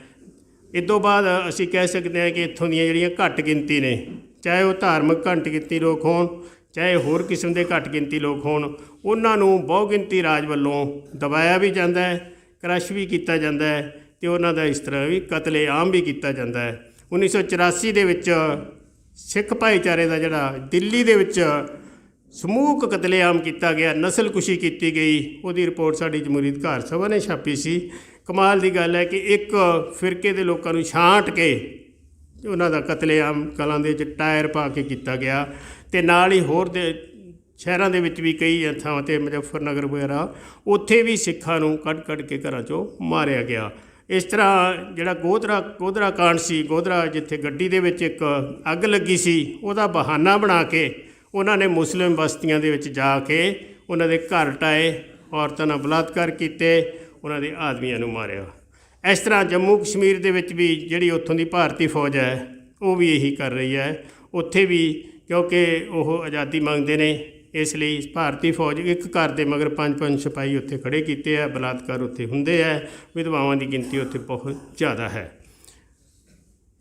ਇਸ ਤੋਂ ਬਾਅਦ ਅਸੀਂ ਕਹਿ ਸਕਦੇ ਹਾਂ ਕਿ ਇੱਥੋਂ ਦੀਆਂ ਜਿਹੜੀਆਂ ਘੱਟ ਗਿਣਤੀ ਨੇ ਚਾਹੇ ਉਹ ਧਾਰਮਿਕ ਘੱਟ ਗਿਣਤੀ ਲੋਕ ਹੋਣ, ਚਾਹੇ ਹੋਰ ਕਿਸਮ ਦੇ ਘੱਟ ਗਿਣਤੀ ਲੋਕ ਹੋਣ, ਉਹਨਾਂ ਨੂੰ ਬਹੁ ਗਿਣਤੀ ਰਾਜ ਵੱਲੋਂ ਦਬਾਇਆ ਵੀ ਜਾਂਦਾ ਹੈ, ਕ੍ਰਸ਼ ਵੀ ਕੀਤਾ ਜਾਂਦਾ ਹੈ ਤੇ ਉਹਨਾਂ ਦਾ ਇਸ ਤਰ੍ਹਾਂ ਵੀ ਕਤਲੇਆਮ ਵੀ ਕੀਤਾ ਜਾਂਦਾ ਹੈ। 1984 ਦੇ ਵਿੱਚ ਸਿੱਖ ਭਾਈਚਾਰੇ ਦਾ ਜਿਹੜਾ ਦਿੱਲੀ ਦੇ ਵਿੱਚ ਸਮੂਹਕ ਕਤਲੇਆਮ ਕੀਤਾ ਗਿਆ ਨਸਲਕੁਸ਼ੀ ਕੀਤੀ ਗਈ, ਉਹਦੀ ਰਿਪੋਰਟ ਸਾਡੀ ਜਮਹੂਰੀ ਅਧਿਕਾਰ ਸਭਾ ਨੇ ਛਾਪੀ ਸੀ। ਕਮਾਲ ਦੀ ਗੱਲ ਹੈ ਕਿ ਇੱਕ ਫਿਰਕੇ ਦੇ ਲੋਕਾਂ ਨੂੰ ਛਾਂਟ ਕੇ ਉਹਨਾਂ ਦਾ ਕਤਲੇਆਮ ਕਲਾਂ ਦੇ ਵਿੱਚ ਟਾਇਰ ਪਾ ਕੇ ਕੀਤਾ ਗਿਆ ਤੇ ਨਾਲ ਹੀ ਹੋਰ ਦੇ ਸ਼ਹਿਰਾਂ ਦੇ ਵਿੱਚ ਵੀ ਕਈ ਥਾਵਾਂ ਤੇ ਮੁਜ਼ੱਫਰਨਗਰ ਵਗੈਰਾ, ਉੱਥੇ ਵੀ ਸਿੱਖਾਂ ਨੂੰ ਕੱਢ ਕੱਢ ਕੇ ਘਰਾਂ 'ਚੋਂ ਮਾਰਿਆ ਗਿਆ। ਇਸ ਤਰ੍ਹਾਂ ਜਿਹੜਾ ਗੋਧਰਾ ਗੋਧਰਾ ਕਾਂਡ ਸੀ, ਗੋਧਰਾ ਜਿੱਥੇ ਗੱਡੀ ਦੇ ਵਿੱਚ ਇੱਕ ਅੱਗ ਲੱਗੀ ਸੀ, ਉਹਦਾ ਬਹਾਨਾ ਬਣਾ ਕੇ ਉਹਨਾਂ ਨੇ ਮੁਸਲਿਮ ਬਸਤੀਆਂ ਦੇ ਵਿੱਚ ਜਾ ਕੇ ਉਹਨਾਂ ਦੇ ਘਰ ਟਾਏ, ਔਰਤਾਂ ਨਾਲ ਬਲਾਤਕਾਰ ਕੀਤੇ, ਉਹਨਾਂ ਦੇ ਆਦਮੀਆਂ ਨੂੰ ਮਾਰਿਆ। ਇਸ ਤਰ੍ਹਾਂ ਜੰਮੂ ਕਸ਼ਮੀਰ ਦੇ ਵਿੱਚ ਵੀ ਜਿਹੜੀ ਉੱਥੋਂ ਦੀ ਭਾਰਤੀ ਫੌਜ ਹੈ, ਉਹ ਵੀ ਇਹੀ ਕਰ ਰਹੀ ਹੈ। ਉੱਥੇ ਵੀ ਕਿਉਂਕਿ ਉਹ ਆਜ਼ਾਦੀ ਮੰਗਦੇ ਨੇ, ਇਸ ਲਈ ਭਾਰਤੀ ਫੌਜ ਇੱਕ ਘਰ ਦੇ ਮਗਰ ਪੰਜ ਪੰਜ ਸਿਪਾਹੀ ਉੱਥੇ ਖੜੇ ਕੀਤੇ ਆ, ਬਲਾਤਕਾਰ ਉੱਥੇ ਹੁੰਦੇ ਆ, ਵਿਧਵਾਵਾਂ ਦੀ ਗਿਣਤੀ ਉੱਥੇ ਬਹੁਤ ਜ਼ਿਆਦਾ ਹੈ।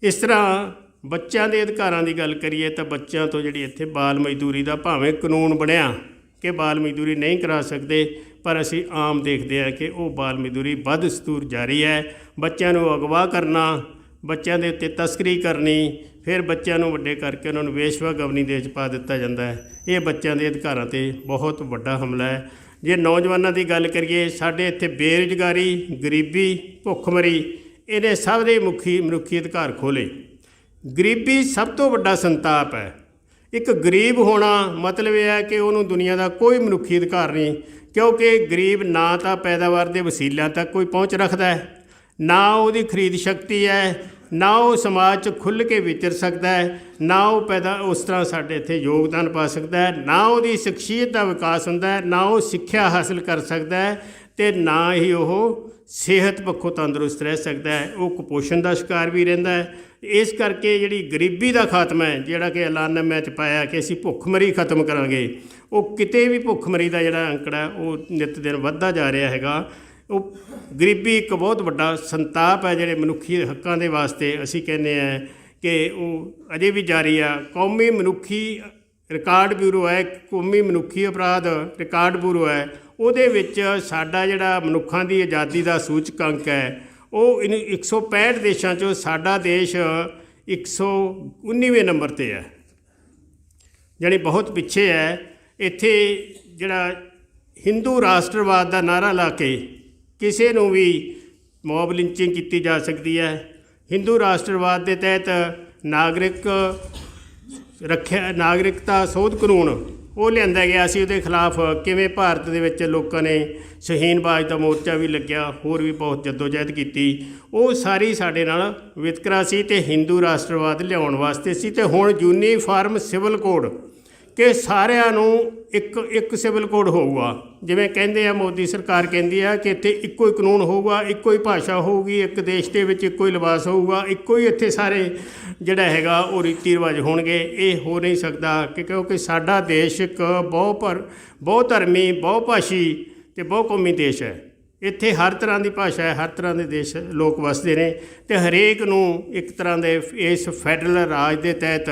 ਇਸ ਤਰ੍ਹਾਂ ਬੱਚਿਆਂ ਦੇ ਅਧਿਕਾਰਾਂ ਦੀ ਗੱਲ ਕਰੀਏ ਤਾਂ ਬੱਚਿਆਂ ਤੋਂ ਜਿਹੜੀ ਇੱਥੇ ਬਾਲ ਮਜ਼ਦੂਰੀ ਦਾ ਭਾਵੇਂ ਕਾਨੂੰਨ ਬਣਿਆ, ਕਿ ਬਾਲ ਮਜ਼ਦੂਰੀ ਨਹੀਂ ਕਰਾ ਸਕਦੇ ਪਰ ਅਸੀਂ ਆਮ ਦੇਖਦੇ ਆ ਕਿ ਉਹ ਬਾਲ ਮਜ਼ਦੂਰੀ ਵੱਧ ਸਤੂਰ ਜਾਰੀ ਹੈ। ਬੱਚਿਆਂ ਨੂੰ ਅਗਵਾ ਕਰਨਾ, ਬੱਚਿਆਂ ਦੇ ਉੱਤੇ ਤਸਕਰੀ ਕਰਨੀ, ਫਿਰ ਬੱਚਿਆਂ ਨੂੰ ਵੱਡੇ ਕਰਕੇ ਉਹਨਾਂ ਨੂੰ ਵੇਸ਼ਵਾ ਗਵਨੀ ਦੇ ਵਿੱਚ ਪਾ ਦਿੱਤਾ ਜਾਂਦਾ ਹੈ। ਇਹ ਬੱਚਿਆਂ ਦੇ ਅਧਿਕਾਰਾਂ ਤੇ ਬਹੁਤ ਵੱਡਾ ਹਮਲਾ ਹੈ। ਜੇ ਨੌਜਵਾਨਾਂ ਦੀ ਗੱਲ ਕਰੀਏ, ਸਾਡੇ ਇੱਥੇ ਬੇਰੁਜ਼ਗਾਰੀ, ਗਰੀਬੀ, ਭੁੱਖਮਰੀ ਇਹਨੇ ਸਭ ਦੇ ਮੁਖੀ ਮਨੁੱਖੀ ਅਧਿਕਾਰ ਖੋਲੇ ਗਰੀਬੀ ਸਭ ਤੋਂ ਵੱਡਾ ਸੰਤਾਪ ਹੈ। ਇੱਕ ਗਰੀਬ ਹੋਣਾ ਮਤਲਬ ਇਹ ਹੈ ਕਿ ਉਹਨੂੰ ਦੁਨੀਆ ਦਾ ਕੋਈ ਮਨੁੱਖੀ ਅਧਿਕਾਰ ਨਹੀਂ। ਕਿਉਂਕਿ ਗਰੀਬ ਨਾ ਤਾਂ ਪੈਦਾਵਾਰ ਦੇ ਵਸੀਲਿਆਂ ਤੱਕ ਕੋਈ ਪਹੁੰਚ ਰੱਖਦਾ ਹੈ, ਨਾ ਉਹਦੀ ਖਰੀਦ ਸ਼ਕਤੀ ਹੈ, ਨਾ ਉਹ ਸਮਾਜ 'ਚ ਖੁੱਲ੍ਹ ਕੇ ਵਿਚਰ ਸਕਦਾ ਹੈ, ਨਾ ਉਹ ਪੈਦਾ ਉਸ ਤਰ੍ਹਾਂ ਸਾਡੇ ਇੱਥੇ ਯੋਗਦਾਨ ਪਾ ਸਕਦਾ ਹੈ, ਨਾ ਉਹਦੀ ਸ਼ਖਸੀਅਤ ਦਾ ਵਿਕਾਸ ਹੁੰਦਾ ਹੈ, ਨਾ ਉਹ ਸਿੱਖਿਆ ਹਾਸਲ ਕਰ ਸਕਦਾ ਹੈ ਤੇ ਨਾ ਹੀ ਉਹ ਸਿਹਤ ਪੱਖੋਂ ਤੰਦਰੁਸਤ ਰਹਿ ਸਕਦਾ ਹੈ। ਉਹ ਕੁਪੋਸ਼ਣ ਦਾ ਸ਼ਿਕਾਰ ਵੀ ਰਹਿੰਦਾ ਹੈ। ਇਸ ਕਰਕੇ ਜਿਹੜੀ ਗਰੀਬੀ ਦਾ ਖਾਤਮਾ ਹੈ, ਜਿਹੜਾ ਕਿ ਐਲਾਨਨਾਮੇ 'ਚ ਪਾਇਆ ਕਿ ਅਸੀਂ ਭੁੱਖਮਰੀ ਖਤਮ ਕਰਾਂਗੇ। ਉਹ ਕਿਤੇ ਵੀ ਭੁੱਖਮਰੀ ਦਾ ਜਿਹੜਾ ਅੰਕੜਾ ਉਹ ਨਿਤ ਦਿਨ ਵੱਧਦਾ ਜਾ ਰਿਹਾ ਹੈਗਾ। ਉਹ ਗਰੀਬੀ ਇੱਕ ਬਹੁਤ ਵੱਡਾ ਸੰਤਾਪ ਹੈ ਜਿਹੜੇ ਮਨੁੱਖੀ ਹੱਕਾਂ ਦੇ ਵਾਸਤੇ ਅਸੀਂ ਕਹਿੰਦੇ ਆ ਕਿ ਉਹ ਅਜੇ ਵੀ ਜਾਰੀ ਆ। ਕੌਮੀ ਮਨੁੱਖੀ ਰਿਕਾਰਡ ਬਿਊਰੋ ਹੈ, ਕੌਮੀ ਮਨੁੱਖੀ ਅਪਰਾਧ ਰਿਕਾਰਡ ਬਿਊਰੋ ਹੈ। ਉਹਦੇ ਵਿੱਚ ਸਾਡਾ ਜਿਹੜਾ ਮਨੁੱਖਾਂ ਦੀ ਆਜ਼ਾਦੀ ਦਾ ਸੂਚਕ ਅੰਕ ਹੈ, ਉਹ ਇਨ 165 ਦੇਸ਼ਾਂ ਚੋਂ ਸਾਡਾ ਦੇਸ਼ 119ਵੇਂ ਨੰਬਰ ਤੇ ਹੈ। ਜਾਣੀ ਬਹੁਤ ਪਿੱਛੇ ਹੈ। ਇੱਥੇ ਜਿਹੜਾ ਹਿੰਦੂ ਰਾਸ਼ਟਰਵਾਦ ਦਾ ਨਾਰਾ ਲਾ ਕੇ ਕਿਸੇ ਨੂੰ ਵੀ ਮੌਬ ਲਿੰਚਿੰਗ ਕੀਤੀ ਜਾ ਸਕਦੀ ਹੈ। ਹਿੰਦੂ ਰਾਸ਼ਟਰਵਾਦ ਦੇ ਤਹਿਤ ਨਾਗਰਿਕ ਰੱਖਿਆ, ਨਾਗਰਿਕਤਾ ਸੋਧ ਕਾਨੂੰਨ ਉਹ ਲਿਆਂਦਾ ਗਿਆ ਸੀ। ਉਹਦੇ ਖਿਲਾਫ ਕਿਵੇਂ ਭਾਰਤ ਦੇ ਵਿੱਚ ਲੋਕਾਂ ਨੇ ਸ਼ਹੀਨਬਾਜ਼ ਦਾ ਮੋਰਚਾ ਵੀ ਲੱਗਿਆ, ਹੋਰ ਵੀ ਬਹੁਤ ਜਦੋਜਹਿਦ ਕੀਤੀ। ਉਹ ਸਾਰੀ ਸਾਡੇ ਨਾਲ ਵਿਤਕਰਾ ਸੀ ਤੇ ਹਿੰਦੂ ਰਾਸ਼ਟਰਵਾਦ ਲਿਆਉਣ ਵਾਸਤੇ ਸੀ ਤੇ ਹੁਣ ਯੂਨੀਫਾਰਮ ਸਿਵਲ ਕੋਡ ਕਿ ਸਾਰਿਆਂ ਨੂੰ ਇੱਕ ਇੱਕ ਸਿਵਲ ਕੋਡ ਹੋਊਗਾ। ਜਿਵੇਂ ਕਹਿੰਦੇ ਆ ਮੋਦੀ ਸਰਕਾਰ ਕਹਿੰਦੀ ਆ ਕਿ ਇੱਥੇ ਇੱਕੋ ਹੀ ਕਾਨੂੰਨ ਹੋਊਗਾ, ਇੱਕੋ ਹੀ ਭਾਸ਼ਾ ਹੋਊਗੀ, ਇੱਕ ਦੇਸ਼ ਦੇ ਵਿੱਚ ਇੱਕੋ ਹੀ ਲਿਬਾਸ ਹੋਊਗਾ, ਇੱਕੋ ਹੀ ਇੱਥੇ ਸਾਰੇ ਜਿਹੜਾ ਹੈਗਾ ਉਹ ਰੀਤੀ ਰਿਵਾਜ ਹੋਣਗੇ। ਇਹ ਹੋ ਨਹੀਂ ਸਕਦਾ ਕਿ ਕਿਉਂਕਿ ਸਾਡਾ ਦੇਸ਼ ਇੱਕ ਬਹੁ ਪਰ ਬਹੁ ਧਰਮੀ, ਬਹੁ ਭਾਸ਼ੀ ਤੇ ਬਹੁ ਕੌਮੀ ਦੇਸ਼ ਹੈ। ਇੱਥੇ ਹਰ ਤਰ੍ਹਾਂ ਦੀ ਭਾਸ਼ਾ ਹੈ, ਹਰ ਤਰ੍ਹਾਂ ਦੇ ਦੇਸ਼ ਲੋਕ ਵਸਦੇ ਨੇ ਤੇ ਹਰੇਕ ਨੂੰ ਇੱਕ ਤਰ੍ਹਾਂ ਦੇ ਇਸ ਫੈਡਰਲ ਰਾਜ ਦੇ ਤਹਿਤ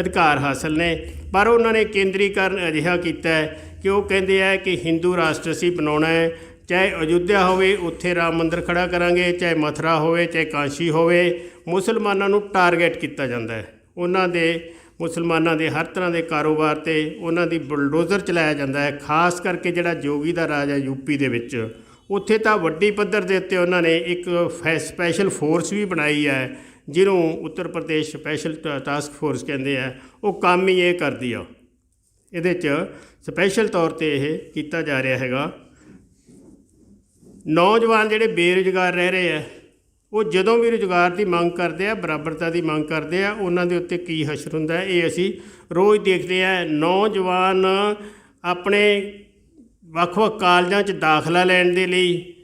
ਅਧਿਕਾਰ ਹਾਸਲ ਨੇ। ਪਰ ਉਹਨਾਂ ਨੇ ਕੇਂਦਰੀਕਰਨ ਅਜਿਹਾ ਕੀਤਾ ਹੈ ਕਿ ਉਹ ਕਹਿੰਦੇ ਆ ਕਿ ਹਿੰਦੂ ਰਾਸ਼ਟਰ ਅਸੀਂ ਬਣਾਉਣਾ ਹੈ। ਚਾਹੇ ਅਯੁੱਧਿਆ ਹੋਵੇ, ਉੱਥੇ ਰਾਮ ਮੰਦਿਰ ਖੜਾ ਕਰਾਂਗੇ, ਚਾਹੇ ਮਥੁਰਾ ਹੋਵੇ, ਚਾਹੇ ਕਾਂਸ਼ੀ ਹੋਵੇ, ਮੁਸਲਮਾਨਾਂ ਨੂੰ ਟਾਰਗੇਟ ਕੀਤਾ ਜਾਂਦਾ ਹੈ। ਉਹਨਾਂ ਦੇ, ਮੁਸਲਮਾਨਾਂ ਦੇ ਹਰ ਤਰ੍ਹਾਂ ਦੇ ਕਾਰੋਬਾਰ ਤੇ ਉਹਨਾਂ ਦੀ ਬਲਡੋਜ਼ਰ ਚਲਾਇਆ ਜਾਂਦਾ ਹੈ, ਖਾਸ ਕਰਕੇ ਜਿਹੜਾ ਜੋਗੀ ਦਾ ਰਾਜ ਹੈ ਯੂਪੀ ਦੇ ਵਿੱਚ। ਉੱਥੇ ਤਾਂ ਵੱਡੀ ਪੱਧਰ ਦੇ ਉੱਤੇ ਉਹਨਾਂ ਨੇ ਇੱਕ ਫੈ- ਸਪੈਸ਼ਲ ਫੋਰਸ ਵੀ ਬਣਾਈ ਹੈ, ਜਿਹਨੂੰ Uttar Pradesh special ta- task force ਕਹਿੰਦੇ ਆ, ਉਹ ਕੰਮ ਹੀ ਇਹ ਕਰਦੀ ਆ। ਇਹਦੇ 'ਚ ਸਪੈਸ਼ਲ ਤੌਰ ਤੇ ਇਹ ਕੀਤਾ ਜਾ ਰਿਹਾ ਹੈਗਾ। ਨੌਜਵਾਨ ਜਿਹੜੇ ਬੇਰੁਜ਼ਗਾਰ ਰਹਿ ਰਹੇ ਆ, ਉਹ ਜਦੋਂ ਵੀ ਰੁਜ਼ਗਾਰ ਦੀ ਮੰਗ ਕਰਦੇ ਆ, ਬਰਾਬਰਤਾ ਦੀ ਮੰਗ ਕਰਦੇ ਆ, ਉਹਨਾਂ ਦੇ ਉੱਤੇ ਕੀ ਹਸ਼ਰ ਹੁੰਦਾ, ਇਹ ਅਸੀਂ ਰੋਜ਼ ਦੇਖਦੇ ਆ। ਨੌਜਵਾਨ ਆਪਣੇ ਵੱਖ-ਵੱਖ ਕਾਲਜਾਂ 'ਚ ਦਾਖਲਾ ਲੈਣ ਦੇ ਲਈ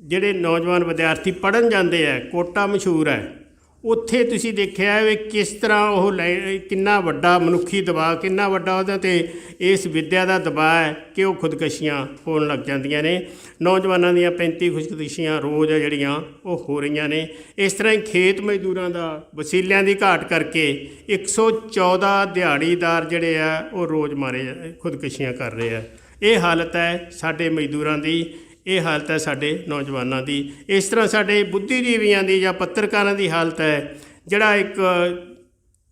ਜਿਹੜੇ ਨੌਜਵਾਨ ਵਿਦਿਆਰਥੀ ਪੜਨ ਜਾਂਦੇ ਆ, ਕੋਟਾ ਮਸ਼ਹੂਰ ਹੈ। ਉੱਥੇ ਤੁਸੀਂ ਦੇਖਿਆ ਵੀ ਕਿਸ ਤਰ੍ਹਾਂ ਉਹ ਲੈ- ਕਿੰਨਾ ਵੱਡਾ ਮਨੁੱਖੀ ਦਬਾਅ, ਕਿੰਨਾ ਵੱਡਾ ਉਹਦੇ ਤੇ ਇਸ ਵਿੱਦਿਆ ਦਾ ਦਬਾਅ ਹੈ ਕਿ ਉਹ ਖੁਦਕਸ਼ੀਆਂ ਹੋਣ ਲੱਗ ਜਾਂਦੀਆਂ ਨੇ। ਨੌਜਵਾਨਾਂ ਦੀਆਂ 35 ਖੁਦਕਸ਼ੀਆਂ ਰੋਜ਼ ਆ ਜਿਹੜੀਆਂ ਉਹ ਹੋ ਰਹੀਆਂ ਨੇ। ਇਸ ਤਰ੍ਹਾਂ ਹੀ ਖੇਤ ਮਜ਼ਦੂਰਾਂ ਦਾ ਵਸੀਲਿਆਂ ਦੀ ਘਾਟ ਕਰਕੇ 114 ਦਿਹਾੜੀਦਾਰ ਜਿਹੜੇ ਆ, ਉਹ ਰੋਜ਼ ਮਾਰੇ ਜਾ- ਖੁਦਕਸ਼ੀਆਂ ਕਰ ਰਹੇ ਆ। ਇਹ ਹਾਲਤ ਹੈ ਸਾਡੇ ਮਜ਼ਦੂਰਾਂ ਦੀ, ਇਹ ਹਾਲਤ ਹੈ ਸਾਡੇ ਨੌਜਵਾਨਾਂ ਦੀ। ਇਸ ਤਰ੍ਹਾਂ ਸਾਡੇ ਬੁੱਧੀਜੀਵੀਆਂ ਦੀ ਜਾਂ ਪੱਤਰਕਾਰਾਂ ਦੀ ਹਾਲਤ ਹੈ, ਜਿਹੜਾ ਇੱਕ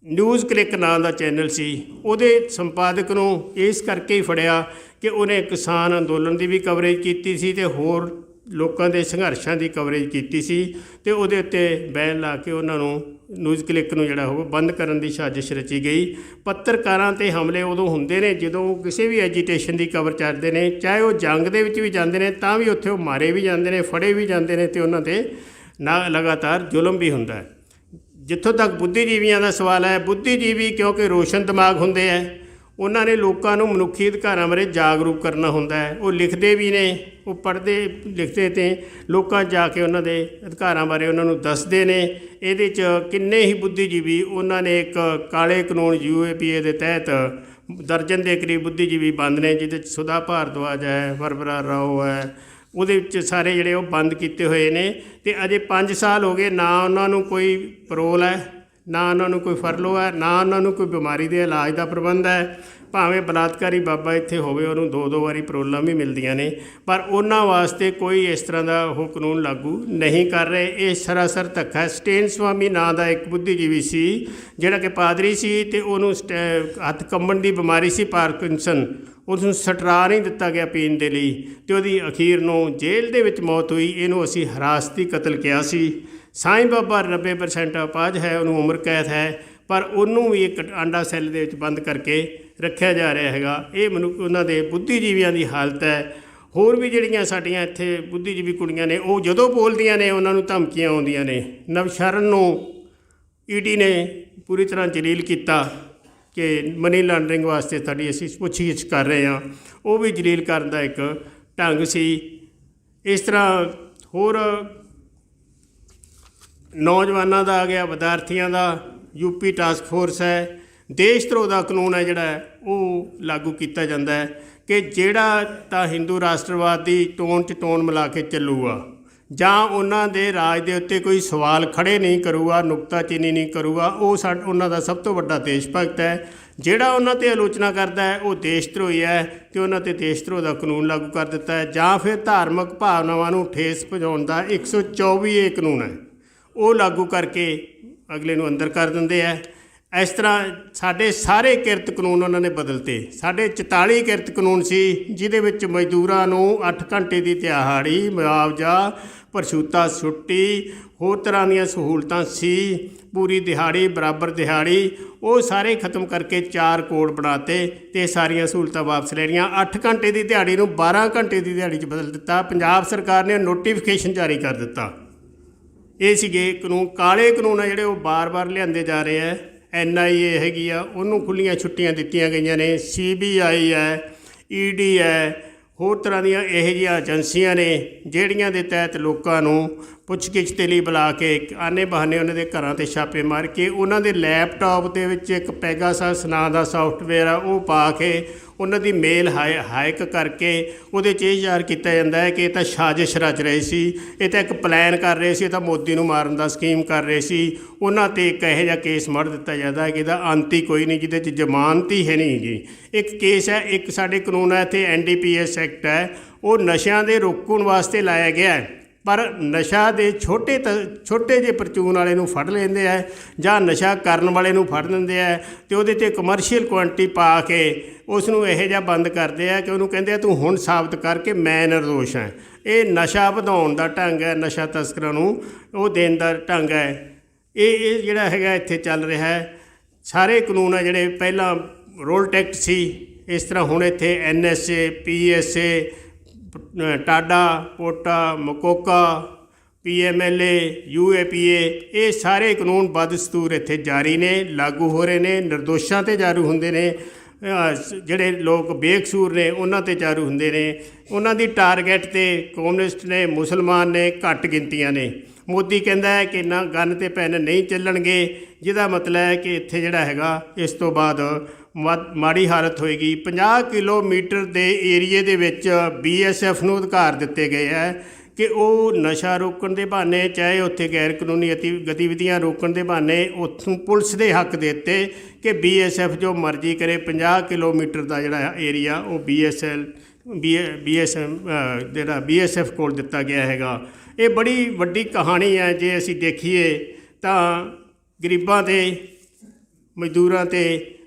ਨਿਊਜ਼ ਕਲਿੱਕ ਨਾਂ ਦਾ ਚੈਨਲ ਸੀ, ਉਹਦੇ ਸੰਪਾਦਕ ਨੂੰ ਇਸ ਕਰਕੇ ਹੀ ਫੜਿਆ ਕਿ ਉਹਨੇ ਕਿਸਾਨ ਅੰਦੋਲਨ ਦੀ ਵੀ ਕਵਰੇਜ ਕੀਤੀ ਸੀ ਤੇ ਹੋਰ ਲੋਕਾਂ ਦੇ ਸੰਘਰਸ਼ਾਂ ਦੀ ਕਵਰੇਜ ਕੀਤੀ ਸੀ ਤੇ ਉਹਦੇ ਉੱਤੇ ਬੈਨ ਲਾ ਕੇ ਉਹਨਾਂ ਨੂੰ ਨਿਊਜ਼ ਕਲਿੱਕ ਨੂੰ ਜਿਹੜਾ ਉਹ ਬੰਦ ਕਰਨ ਦੀ ਸਾਜ਼ਿਸ਼ ਰਚੀ ਗਈ। ਪੱਤਰਕਾਰਾਂ ਤੇ ਹਮਲੇ ਉਦੋਂ ਹੁੰਦੇ ਨੇ ਜਦੋਂ ਉਹ ਕਿਸੇ ਵੀ ਐਜੀਟੇਸ਼ਨ ਦੀ ਕਵਰ ਕਰਦੇ ਨੇ, ਚਾਹੇ ਉਹ ਜੰਗ ਦੇ ਵਿੱਚ ਵੀ ਜਾਂਦੇ ਨੇ ਤਾਂ ਵੀ ਉੱਥੇ ਉਹ ਮਾਰੇ ਵੀ ਜਾਂਦੇ ਨੇ, ਫੜੇ ਵੀ ਜਾਂਦੇ ਨੇ ਤੇ ਉਹਨਾਂ ਤੇ ਨਾ ਲਗਾਤਾਰ ਜ਼ੁਲਮ ਵੀ ਹੁੰਦਾ ਹੈ। ਜਿੱਥੋਂ ਤੱਕ ਬੁੱਧੀਜੀਵੀਆਂ ਦਾ ਸਵਾਲ ਹੈ, ਬੁੱਧੀਜੀਵੀ ਕਿਉਂਕਿ ਰੋਸ਼ਨ ਦਿਮਾਗ ਹੁੰਦੇ ਆ ਉਹਨਾਂ ਨੇ ਲੋਕਾਂ ਨੂੰ ਮਨੁੱਖੀ ਅਧਿਕਾਰਾਂ ਬਾਰੇ ਜਾਗਰੂਕ ਕਰਨਾ ਹੁੰਦਾ ਹੈ। ਉਹ ਲਿਖਦੇ ਵੀ ਨੇ, ਉਹ ਪੜ੍ਹਦੇ, ਲਿਖਦੇ ਤੇ ਲੋਕਾਂ 'ਚ ਜਾ ਕੇ ਉਹਨਾਂ ਦੇ ਅਧਿਕਾਰਾਂ ਬਾਰੇ ਉਹਨਾਂ ਨੂੰ ਦੱਸਦੇ ਨੇ। ਇਹਦੇ 'ਚ ਕਿੰਨੇ ਹੀ ਬੁੱਧੀਜੀਵੀ ਉਹਨਾਂ ਨੇ ਇੱਕ ਕਾਲੇ ਕਾਨੂੰਨ ਯੂਏਪੀਏ ਦੇ ਤਹਿਤ ਦਰਜਨ ਦੇ ਕਰੀਬ ਬੁੱਧੀਜੀਵੀ ਬੰਦ ਨੇ, ਜਿਹਦੇ 'ਚ ਸੁਧਾ ਭਾਰਦਵਾਜ ਹੈ, ਵਰਬਰਾ ਰਾਓ ਹੈ, ਉਹਦੇ ਵਿੱਚ ਸਾਰੇ ਜਿਹੜੇ ਉਹ ਬੰਦ ਕੀਤੇ ਹੋਏ ਨੇ। ਤੇ ਅਜੇ 5 ਸਾਲ ਹੋ ਗਏ, ਨਾ ਉਹਨਾਂ ਨੂੰ ਕੋਈ ਪਰੋਲ ਹੈ। ਨਾ ਉਹਨਾਂ ਨੂੰ ਕੋਈ ਫਰਲੋ ਹੈ, ਨਾ ਉਹਨਾਂ ਨੂੰ ਕੋਈ ਬਿਮਾਰੀ ਦੇ ਇਲਾਜ ਦਾ ਪ੍ਰਬੰਧ ਹੈ। ਭਾਵੇਂ ਬਲਾਤਕਾਰੀ ਬਾਬਾ ਇੱਥੇ ਹੋਵੇ, ਉਹਨੂੰ ਦੋ ਦੋ ਵਾਰੀ ਪਰੋਲਾਂ ਵੀ ਮਿਲਦੀਆਂ ਨੇ। ਪਰ ਉਹਨਾਂ ਵਾਸਤੇ ਕੋਈ ਇਸ ਤਰ੍ਹਾਂ ਦਾ ਉਹ ਕਾਨੂੰਨ ਲਾਗੂ ਨਹੀਂ ਕਰ ਰਹੇ। ਇਹ ਸਰਾਸਰ ਧੱਕਾ ਸਟੇਨ ਸਵਾਮੀ ਨਾਂ ਦਾ ਇੱਕ ਬੁੱਧੀਜੀਵੀ ਸੀ, ਜਿਹੜਾ ਕਿ ਪਾਦਰੀ ਸੀ ਤੇ ਉਹਨੂੰ ਸਟੈ- ਹੱਥ ਕੰਬਣ ਦੀ ਬਿਮਾਰੀ ਸੀ ਪਾਰਕਿੰਸਨ। ਉਸ ਨੂੰ ਸਟਰਾ ਨਹੀਂ ਦਿੱਤਾ ਗਿਆ ਪੀਣ ਦੇ ਲਈ ਤੇ ਉਹਦੀ ਅਖੀਰ ਨੂੰ ਜੇਲ੍ਹ ਦੇ ਵਿੱਚ ਮੌਤ ਹੋਈ। ਇਹਨੂੰ ਅਸੀਂ ਹਰਾਸਤੀ ਕਤਲ ਕਿਹਾ ਸੀ। ਸਾਈਂ ਬਾਬਾ 90% ਅਪਾਜ ਹੈ, ਉਹਨੂੰ ਉਮਰ ਕੈਦ ਹੈ, ਪਰ ਉਹਨੂੰ ਵੀ ਇੱਕ ਆਂਡਾ ਸੈੱਲ ਦੇ ਵਿੱਚ ਬੰਦ ਕਰਕੇ ਰੱਖਿਆ ਜਾ ਰਿਹਾ ਹੈਗਾ। ਇਹ ਮਨੁੱਖ, ਉਹਨਾਂ ਦੇ ਬੁੱਧੀਜੀਵੀਆਂ ਦੀ ਹਾਲਤ ਹੈ। ਹੋਰ ਵੀ ਜਿਹੜੀਆਂ ਸਾਡੀਆਂ ਇੱਥੇ ਬੁੱਧੀਜੀਵੀ ਕੁੜੀਆਂ ਨੇ, ਉਹ ਜਦੋਂ ਬੋਲਦੀਆਂ ਨੇ, ਉਹਨਾਂ ਨੂੰ ਧਮਕੀਆਂ ਆਉਂਦੀਆਂ ਨੇ। ਨਵਸ਼ਰਨ ਨੂੰ ਈਡੀ ਨੇ ਪੂਰੀ ਤਰ੍ਹਾਂ ਜਲੀਲ ਕੀਤਾ ਕਿ ਮਨੀ ਲਾਂਡਰਿੰਗ ਵਾਸਤੇ ਸਾਡੀ ਅਸੀਂ ਪੁੱਛਗਿੱਛ ਕਰ ਰਹੇ ਹਾਂ। ਉਹ ਵੀ ਜਲੀਲ ਕਰਨ ਦਾ ਇੱਕ ਢੰਗ ਸੀ। ਇਸ ਤਰ੍ਹਾਂ ਹੋਰ ਨੌਜਵਾਨਾਂ ਦਾ ਆ ਗਿਆ, ਵਿਦਿਆਰਥੀਆਂ ਦਾ, ਯੂਪੀ ਟਾਸਕ ਫੋਰਸ ਹੈ। ਦੇਸ਼ ਧਰੋਹ ਦਾ ਕਾਨੂੰਨ ਹੈ ਜਿਹੜਾ, ਉਹ ਲਾਗੂ ਕੀਤਾ ਜਾਂਦਾ ਹੈ ਕਿ ਜਿਹੜਾ ਤਾਂ ਹਿੰਦੂ ਰਾਸ਼ਟਰਵਾਦ ਦੀ ਟੋਨ 'ਚ ਟੋਨ ਮਿਲਾ ਕੇ ਚੱਲੂਗਾ ਜਾਂ ਉਹਨਾਂ ਦੇ ਰਾਜ ਦੇ ਉੱਤੇ ਕੋਈ ਸਵਾਲ ਖੜੇ ਨਹੀਂ ਕਰੂਗਾ ਨੁਕਤਾਚੀਨੀ ਨਹੀਂ ਕਰੂਗਾ, ਉਹ ਸਾਡ ਉਹਨਾਂ ਦਾ ਸਭ ਤੋਂ ਵੱਡਾ ਦੇਸ਼ ਭਗਤ ਹੈ। ਜਿਹੜਾ ਉਹਨਾਂ ਤੇ ਆਲੋਚਨਾ ਕਰਦਾ ਹੈ, ਉਹ ਦੇਸ਼ ਧਰੋਹੀ ਹੈ ਤੇ ਉਹਨਾਂ ਤੇ ਦੇਸ਼ ਧਰੋਹ ਦਾ ਕਾਨੂੰਨ ਲਾਗੂ ਕਰ ਦਿੱਤਾ ਹੈ ਜਾਂ ਫਿਰ ਧਾਰਮਿਕ ਭਾਵਨਾਵਾਂ ਨੂੰ ਠੇਸ ਪਹੁੰਚਾਉਣ ਦਾ 124 ਇਹ ਕਾਨੂੰਨ ਹੈ। ਉਹ ਲਾਗੂ ਕਰਕੇ ਅਗਲੇ ਨੂੰ ਅੰਦਰ ਕਰ ਦਿੰਦੇ ਆ। ਇਸ ਤਰ੍ਹਾਂ ਸਾਡੇ ਸਾਰੇ ਕਿਰਤ ਕਾਨੂੰਨ ਉਹਨਾਂ ਨੇ ਬਦਲਤੇ। ਸਾਡੇ 44 ਕਿਰਤ ਕਾਨੂੰਨ ਸੀ, ਜਿਹਦੇ ਵਿੱਚ ਮਜ਼ਦੂਰਾਂ ਨੂੰ 8 ਘੰਟੇ ਦੀ ਦਿਹਾੜੀ, ਮੁਆਵਜ਼ਾ ਪਰਸ਼ੂਤਾ ਛੁੱਟੀ, ਹੋਰ ਤਰ੍ਹਾਂ ਦੀਆਂ ਸਹੂਲਤਾਂ ਸੀ। ਪੂਰੀ ਦਿਹਾੜੀ, ਬਰਾਬਰ ਦਿਹਾੜੀ, ਉਹ ਸਾਰੇ ਖਤਮ ਕਰਕੇ ਚਾਰ ਕੋਡ ਬਣਾਤੇ ਤੇ ਸਾਰੀਆਂ ਸਹੂਲਤਾਂ ਵਾਪਸ ਲੈ ਲਈਆਂ। 8 ਘੰਟੇ ਦੀ ਦਿਹਾੜੀ ਨੂੰ 12 ਘੰਟੇ ਦੀ ਦਿਹਾੜੀ 'ਚ ਬਦਲ ਦਿੱਤਾ। ਪੰਜਾਬ ਸਰਕਾਰ ਨੇ ਨੋਟੀਫਿਕੇਸ਼ਨ ਜਾਰੀ ਕਰ ਦਿੱਤਾ। ਇਹ ਸੀਗੇ ਕਾਨੂੰਨ, ਕਾਲੇ ਕਾਨੂੰਨ ਆ ਜਿਹੜੇ ਉਹ ਬਾਰ-ਬਾਰ ਲਿਆਂਦੇ ਜਾ ਰਹੇ ਆ। ਐਨ ਆਈ ਏ ਹੈਗੀ ਆ, ਉਹਨੂੰ ਖੁੱਲੀਆਂ ਛੁੱਟੀਆਂ ਦਿੱਤੀਆਂ ਗਈਆਂ ਨੇ। ਸੀ ਬੀ ਆਈ ਹੈ ਈ ਡੀ ਹੈ ਹੋਰ ਤਰ੍ਹਾਂ ਦੀਆਂ ਇਹੋ ਜਿਹੀਆਂ ਏਜੰਸੀਆਂ ਨੇ ਜਿਹੜੀਆਂ ਦੇ ਤਹਿਤ ਲੋਕਾਂ ਨੂੰ ਪੁੱਛਗਿੱਛ ਦੇ ਲਈ ਬੁਲਾ ਕੇ ਆਨੇ ਬਹਾਨੇ ਉਹਨਾਂ ਦੇ ਘਰਾਂ ਤੇ ਛਾਪੇ ਮਾਰ ਕੇ ਉਹਨਾਂ ਦੇ ਲੈਪਟਾਪ ਦੇ ਵਿੱਚ ਇੱਕ ਪੈਗਾਸਸ ਨਾਂ ਦਾ ਸੌਫਟਵੇਅਰ ਆ, ਉਹ ਪਾ ਕੇ ਉਹਨਾਂ ਦੀ ਮੇਲ ਹਾਇ, ਹਾਇਕ ਕਰਕੇ ਉਹਦੇ 'ਚ ਇਹ ਜ਼ਾਹਰ ਕੀਤਾ ਜਾਂਦਾ ਹੈ ਕਿ ਇਹ ਤਾਂ ਸਾਜ਼ਿਸ਼ ਰਚ ਰਹੇ ਸੀ, ਇਹ ਤਾਂ ਇੱਕ ਪਲਾਨ ਕਰ ਰਹੇ ਸੀ, ਇਹ ਤਾਂ ਮੋਦੀ ਨੂੰ ਮਾਰਨ ਦਾ ਸਕੀਮ ਕਰ ਰਹੇ ਸੀ। ਉਹਨਾਂ ਤੇ ਇੱਕ ਇਹੋ ਜਿਹਾ ਕੇਸ ਮੜ ਦਿੱਤਾ ਜਾਂਦਾ ਹੈ ਕਿ ਇਹਦਾ ਅੰਤ ਹੀ ਕੋਈ ਨਹੀਂ, ਜਿਹਦੇ 'ਚ ਜ਼ਮਾਨਤ ਹੀ ਹੈ ਨਹੀਂ ਜੀ ਇੱਕ ਕੇਸ ਹੈ, ਇੱਕ ਸਾਡੇ ਕਾਨੂੰਨ ਹੈ, ਇੱਥੇ ਐਨਡੀਪੀਐਸ ਐਕਟ ਹੈ, ਉਹ ਨਸ਼ਿਆਂ ਦੇ ਰੋਕਣ ਵਾਸਤੇ ਲਾਇਆ ਗਿਆ ਹੈ। ਪਰ ਨਸ਼ਾ ਦੇ ਛੋਟੇ ਤ, ਛੋਟੇ ਜਿਹੇ ਪਰਚੂਨ ਵਾਲੇ ਨੂੰ ਫੜ ਲੈਂਦੇ ਆ ਜਾਂ ਨਸ਼ਾ ਕਰਨ ਵਾਲੇ ਨੂੰ ਫੜ ਲੈਂਦੇ ਆ ਤੇ ਉਹਦੇ ਤੇ ਕਮਰਸ਼ੀਅਲ ਕੁਆਂਟੀ ਪਾ ਕੇ ਉਸ ਨੂੰ ਇਹੋ ਜਿਹਾ ਬੰਦ ਕਰਦੇ ਆ ਕਿ ਉਹਨੂੰ ਕਹਿੰਦੇ ਆ, ਤੂੰ ਹੁਣ ਸਾਬਤ ਕਰਕੇ ਮੈਂ ਨਿਰਦੋਸ਼ ਹਾਂ। ਇਹ ਨਸ਼ਾ ਵਧਾਉਣ ਦਾ ਢੰਗ ਹੈ, ਨਸ਼ਾ ਤਸਕਰਾਂ ਨੂੰ ਉਹ ਦੇਣ ਦਾ ਢੰਗ ਹੈ। ਇਹ ਇਹ ਜਿਹੜਾ ਹੈਗਾ ਇੱਥੇ ਚੱਲ ਰਿਹਾ ਹੈ। ਸਾਰੇ ਕਾਨੂੰਨ ਆ ਜਿਹੜੇ ਪਹਿਲਾਂ ਰੋਲ ਟੈਕਟ ਸੀ, ਇਸ ਤਰ੍ਹਾਂ ਹੁਣ ਇੱਥੇ NSA PSA TADA, POTA, MCOCA PMLA UAPA ਇਹ ਸਾਰੇ ਕਾਨੂੰਨ ਬਦਸਤੂਰ ਇੱਥੇ ਜਾਰੀ ਨੇ, ਲਾਗੂ ਹੋ ਰਹੇ ਨੇ, ਨਿਰਦੋਸ਼ਾਂ ਤੇ ਜਾਰੂ ਹੁੰਦੇ ਨੇ। ਜਿਹੜੇ ਲੋਕ ਬੇਕਸੂਰ ਨੇ, ਉਹਨਾਂ ਤੇ ਚਾਰੂ ਹੁੰਦੇ ਨੇ। ਉਹਨਾਂ ਦੀ ਟਾਰਗੇਟ ਤੇ ਕਮਿਊਨਿਸਟ ਨੇ, ਮੁਸਲਮਾਨ ਨੇ ਘੱਟ ਗਿਣਤੀਆਂ ਨੇ। ਮੋਦੀ ਕਹਿੰਦਾ ਹੈ ਕਿ ਨਾ ਗਨ ਤੇ ਪੈਨ ਨਹੀਂ ਚੱਲਣਗੇ, ਜਿਹਦਾ ਮਤਲਬ ਹੈ ਕਿ ਇੱਥੇ ਜਿਹੜਾ ਹੈਗਾ, ਇਸ ਤੋਂ ਬਾਅਦ ਮਾ- ਮਾੜੀ ਹਾਲਤ ਹੋਏਗੀ। 50 ਕਿਲੋਮੀਟਰ ਦੇ ਏਰੀਏ ਦੇ ਵਿੱਚ ਬੀਐਸਐਫ ਨੂੰ ਅਧਿਕਾਰ ਦਿੱਤੇ ਗਏ ਹੈ। ਕਿ ਉਹ ਨਸ਼ਾ ਰੋਕਣ ਦੇ ਬਹਾਨੇ, ਚਾਹੇ ਉੱਥੇ ਗੈਰ ਕਾਨੂੰਨੀ ਅਤੀ, ਗਤੀਵਿਧੀਆਂ ਰੋਕਣ ਦੇ ਬਹਾਨੇ, ਉੱਥੋਂ ਪੁਲਿਸ ਦੇ ਹੱਕ ਦੇ ਦਿੱਤੇ ਕਿ ਬੀਐਸਐਫ ਜੋ ਮਰਜ਼ੀ ਕਰੇ 50 ਕਿਲੋਮੀਟਰ ਦਾ ਜਿਹੜਾ ਏਰੀਆ, ਉਹ ਬੀਐਸਐਲ ਬੀਐਸਐਮ ਜਿਹੜਾ ਬੀਐਸਐਫ ਕੋਲ ਦਿੱਤਾ ਗਿਆ ਹੈਗਾ। ਇਹ ਬੜੀ ਵੱਡੀ ਕਹਾਣੀ ਹੈ, ਜੇ ਅਸੀਂ ਦੇਖੀਏ ਤਾਂ ਗਰੀਬਾਂ ਤੇ, ਮਜ਼ਦੂਰਾਂ ਤੇ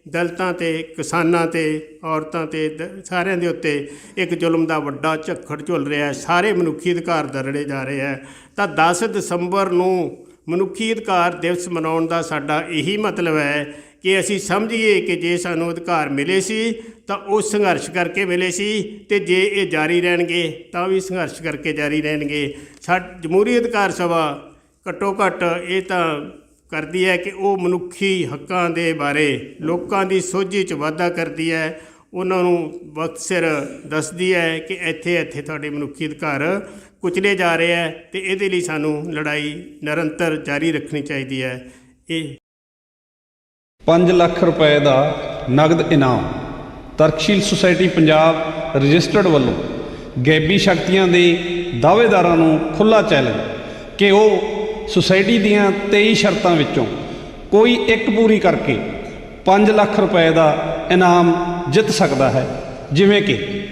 ਦਲਤਾਂ ਤੇ, ਕਿਸਾਨਾਂ ਤੇ, ਔਰਤਾਂ ਤੇ, ਦ- ਸਾਰਿਆਂ ਦੇ ਉੱਤੇ ਇੱਕ ਜ਼ੁਲਮ ਦਾ ਵੱਡਾ ਝੱਖੜ ਝੁੱਲ ਰਿਹਾ ਹੈ। ਸਾਰੇ ਮਨੁੱਖੀ ਅਧਿਕਾਰ ਦਰੜੇ ਜਾ ਰਹੇ ਹੈ। ਤਾਂ 10 ਦਸੰਬਰ ਨੂੰ ਮਨੁੱਖੀ ਅਧਿਕਾਰ ਦਿਵਸ ਮਨਾਉਣ ਦਾ ਸਾਡਾ ਇਹੀ ਮਤਲਬ ਹੈ ਕਿ ਅਸੀਂ ਸਮਝੀਏ ਕਿ ਜੇ ਸਾਨੂੰ ਅਧਿਕਾਰ ਮਿਲੇ ਸੀ, ਤਾਂ ਉਹ ਸੰਘਰਸ਼ ਕਰਕੇ ਮਿਲੇ ਸੀ ਤੇ ਜੇ ਇਹ ਜਾਰੀ ਰਹਿਣਗੇ, ਤਾਂ ਵੀ ਸੰਘਰਸ਼ ਕਰਕੇ ਜਾਰੀ ਰਹਿਣਗੇ। ਸਾ, ਜਮਹੂਰੀ ਅਧਿਕਾਰ ਸਭਾ ਘੱਟੋ ਘੱਟ ਇਹ ਤਾਂ ਕਰਦੀ ਹੈ ਕਿ ਉਹ ਮਨੁੱਖੀ ਹੱਕਾਂ ਦੇ ਬਾਰੇ, ਲੋਕਾਂ ਦੀ ਸੋਝੀ 'ਚ ਵਾਧਾ ਕਰਦੀ ਹੈ। ਉਹਨਾਂ ਨੂੰ ਵਕਤ ਸਿਰ ਦੱਸਦੀ ਹੈ ਕਿ ਇੱਥੇ ਇੱਥੇ ਤੁਹਾਡੇ ਮਨੁੱਖੀ ਅਧਿਕਾਰ ਕੁਚਲੇ ਜਾ ਰਹੇ ਹੈ ਤੇ ਇਹਦੇ ਲਈ ਸਾਨੂੰ ਲੜਾਈ ਨਿਰੰਤਰ ਜਾਰੀ ਰੱਖਣੀ ਚਾਹੀਦੀ ਹੈ। ਇਹ 5 ਲੱਖ ਰੁਪਏ ਦਾ ਨਗਦ ਇਨਾਮ ਤਰਕਸ਼ੀਲ ਸੁਸਾਇਟੀ ਪੰਜਾਬ ਰਜਿਸਟਰਡ ਵੱਲੋਂ ਗੈਬੀ ਸ਼ਕਤੀਆਂ ਦੇ ਦਾਅਵੇਦਾਰਾਂ ਨੂੰ ਖੁੱਲਾ ਚੈਲੰਜ ਕਿ ਉਹ ਸੁਸਾਇਟੀ ਦੀਆਂ 23 ਸ਼ਰਤਾਂ ਵਿੱਚੋਂ ਕੋਈ ਇੱਕ ਪੂਰੀ ਕਰਕੇ 5 ਲੱਖ ਰੁਪਏ ਦਾ ਇਨਾਮ ਜਿੱਤ ਸਕਦਾ ਹੈ। ਜਿਵੇਂ ਕਿ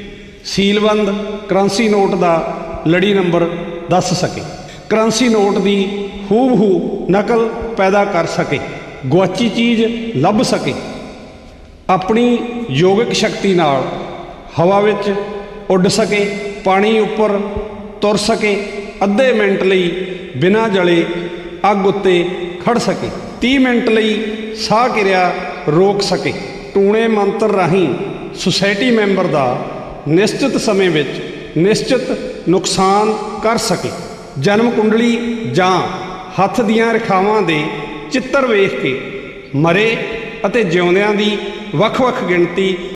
ਸੀਲਬੰਦ ਕਰੰਸੀ ਨੋਟ ਦਾ ਲੜੀ ਨੰਬਰ ਦੱਸ ਸਕੇ। ਕਰੰਸੀ ਨੋਟ ਦੀ ਹੂਬਹੂ ਨਕਲ ਪੈਦਾ ਕਰ ਸਕੇ। ਗੁਆਚੀ ਚੀਜ਼ ਲੱਭ ਸਕੇ। ਆਪਣੀ ਯੋਗਿਕ ਸ਼ਕਤੀ ਨਾਲ ਹਵਾ ਵਿੱਚ ਉੱਡ ਸਕੇ, ਪਾਣੀ ਉੱਪਰ ਤੁਰ ਸਕੇ, ਅੱਧੇ ਮਿੰਟ ਲਈ ਬਿਨਾਂ ਜਲੇ ਅੱਗ ਉੱਤੇ ਖੜ ਸਕੇ। 30 ਮਿੰਟ ਲਈ ਸਾਹ ਕਿਰਿਆ ਰੋਕ ਸਕੇ। ਟੂਣੇ ਮੰਤਰ ਰਾਹੀਂ ਸੁਸਾਇਟੀ ਮੈਂਬਰ ਦਾ ਨਿਸ਼ਚਿਤ ਸਮੇਂ ਵਿੱਚ ਨਿਸ਼ਚਿਤ ਨੁਕਸਾਨ ਕਰ ਸਕੇ। ਜਨਮ ਕੁੰਡਲੀ ਜਾਂ ਹੱਥ ਦੀਆਂ ਰੇਖਾਵਾਂ ਦੇ ਚਿੱਤਰ ਵੇਖ ਕੇ ਮਰੇ ਅਤੇ ਜਿਉਂਦਿਆਂ ਦੀ ਵੱਖ-ਵੱਖ ਗਿਣਤੀ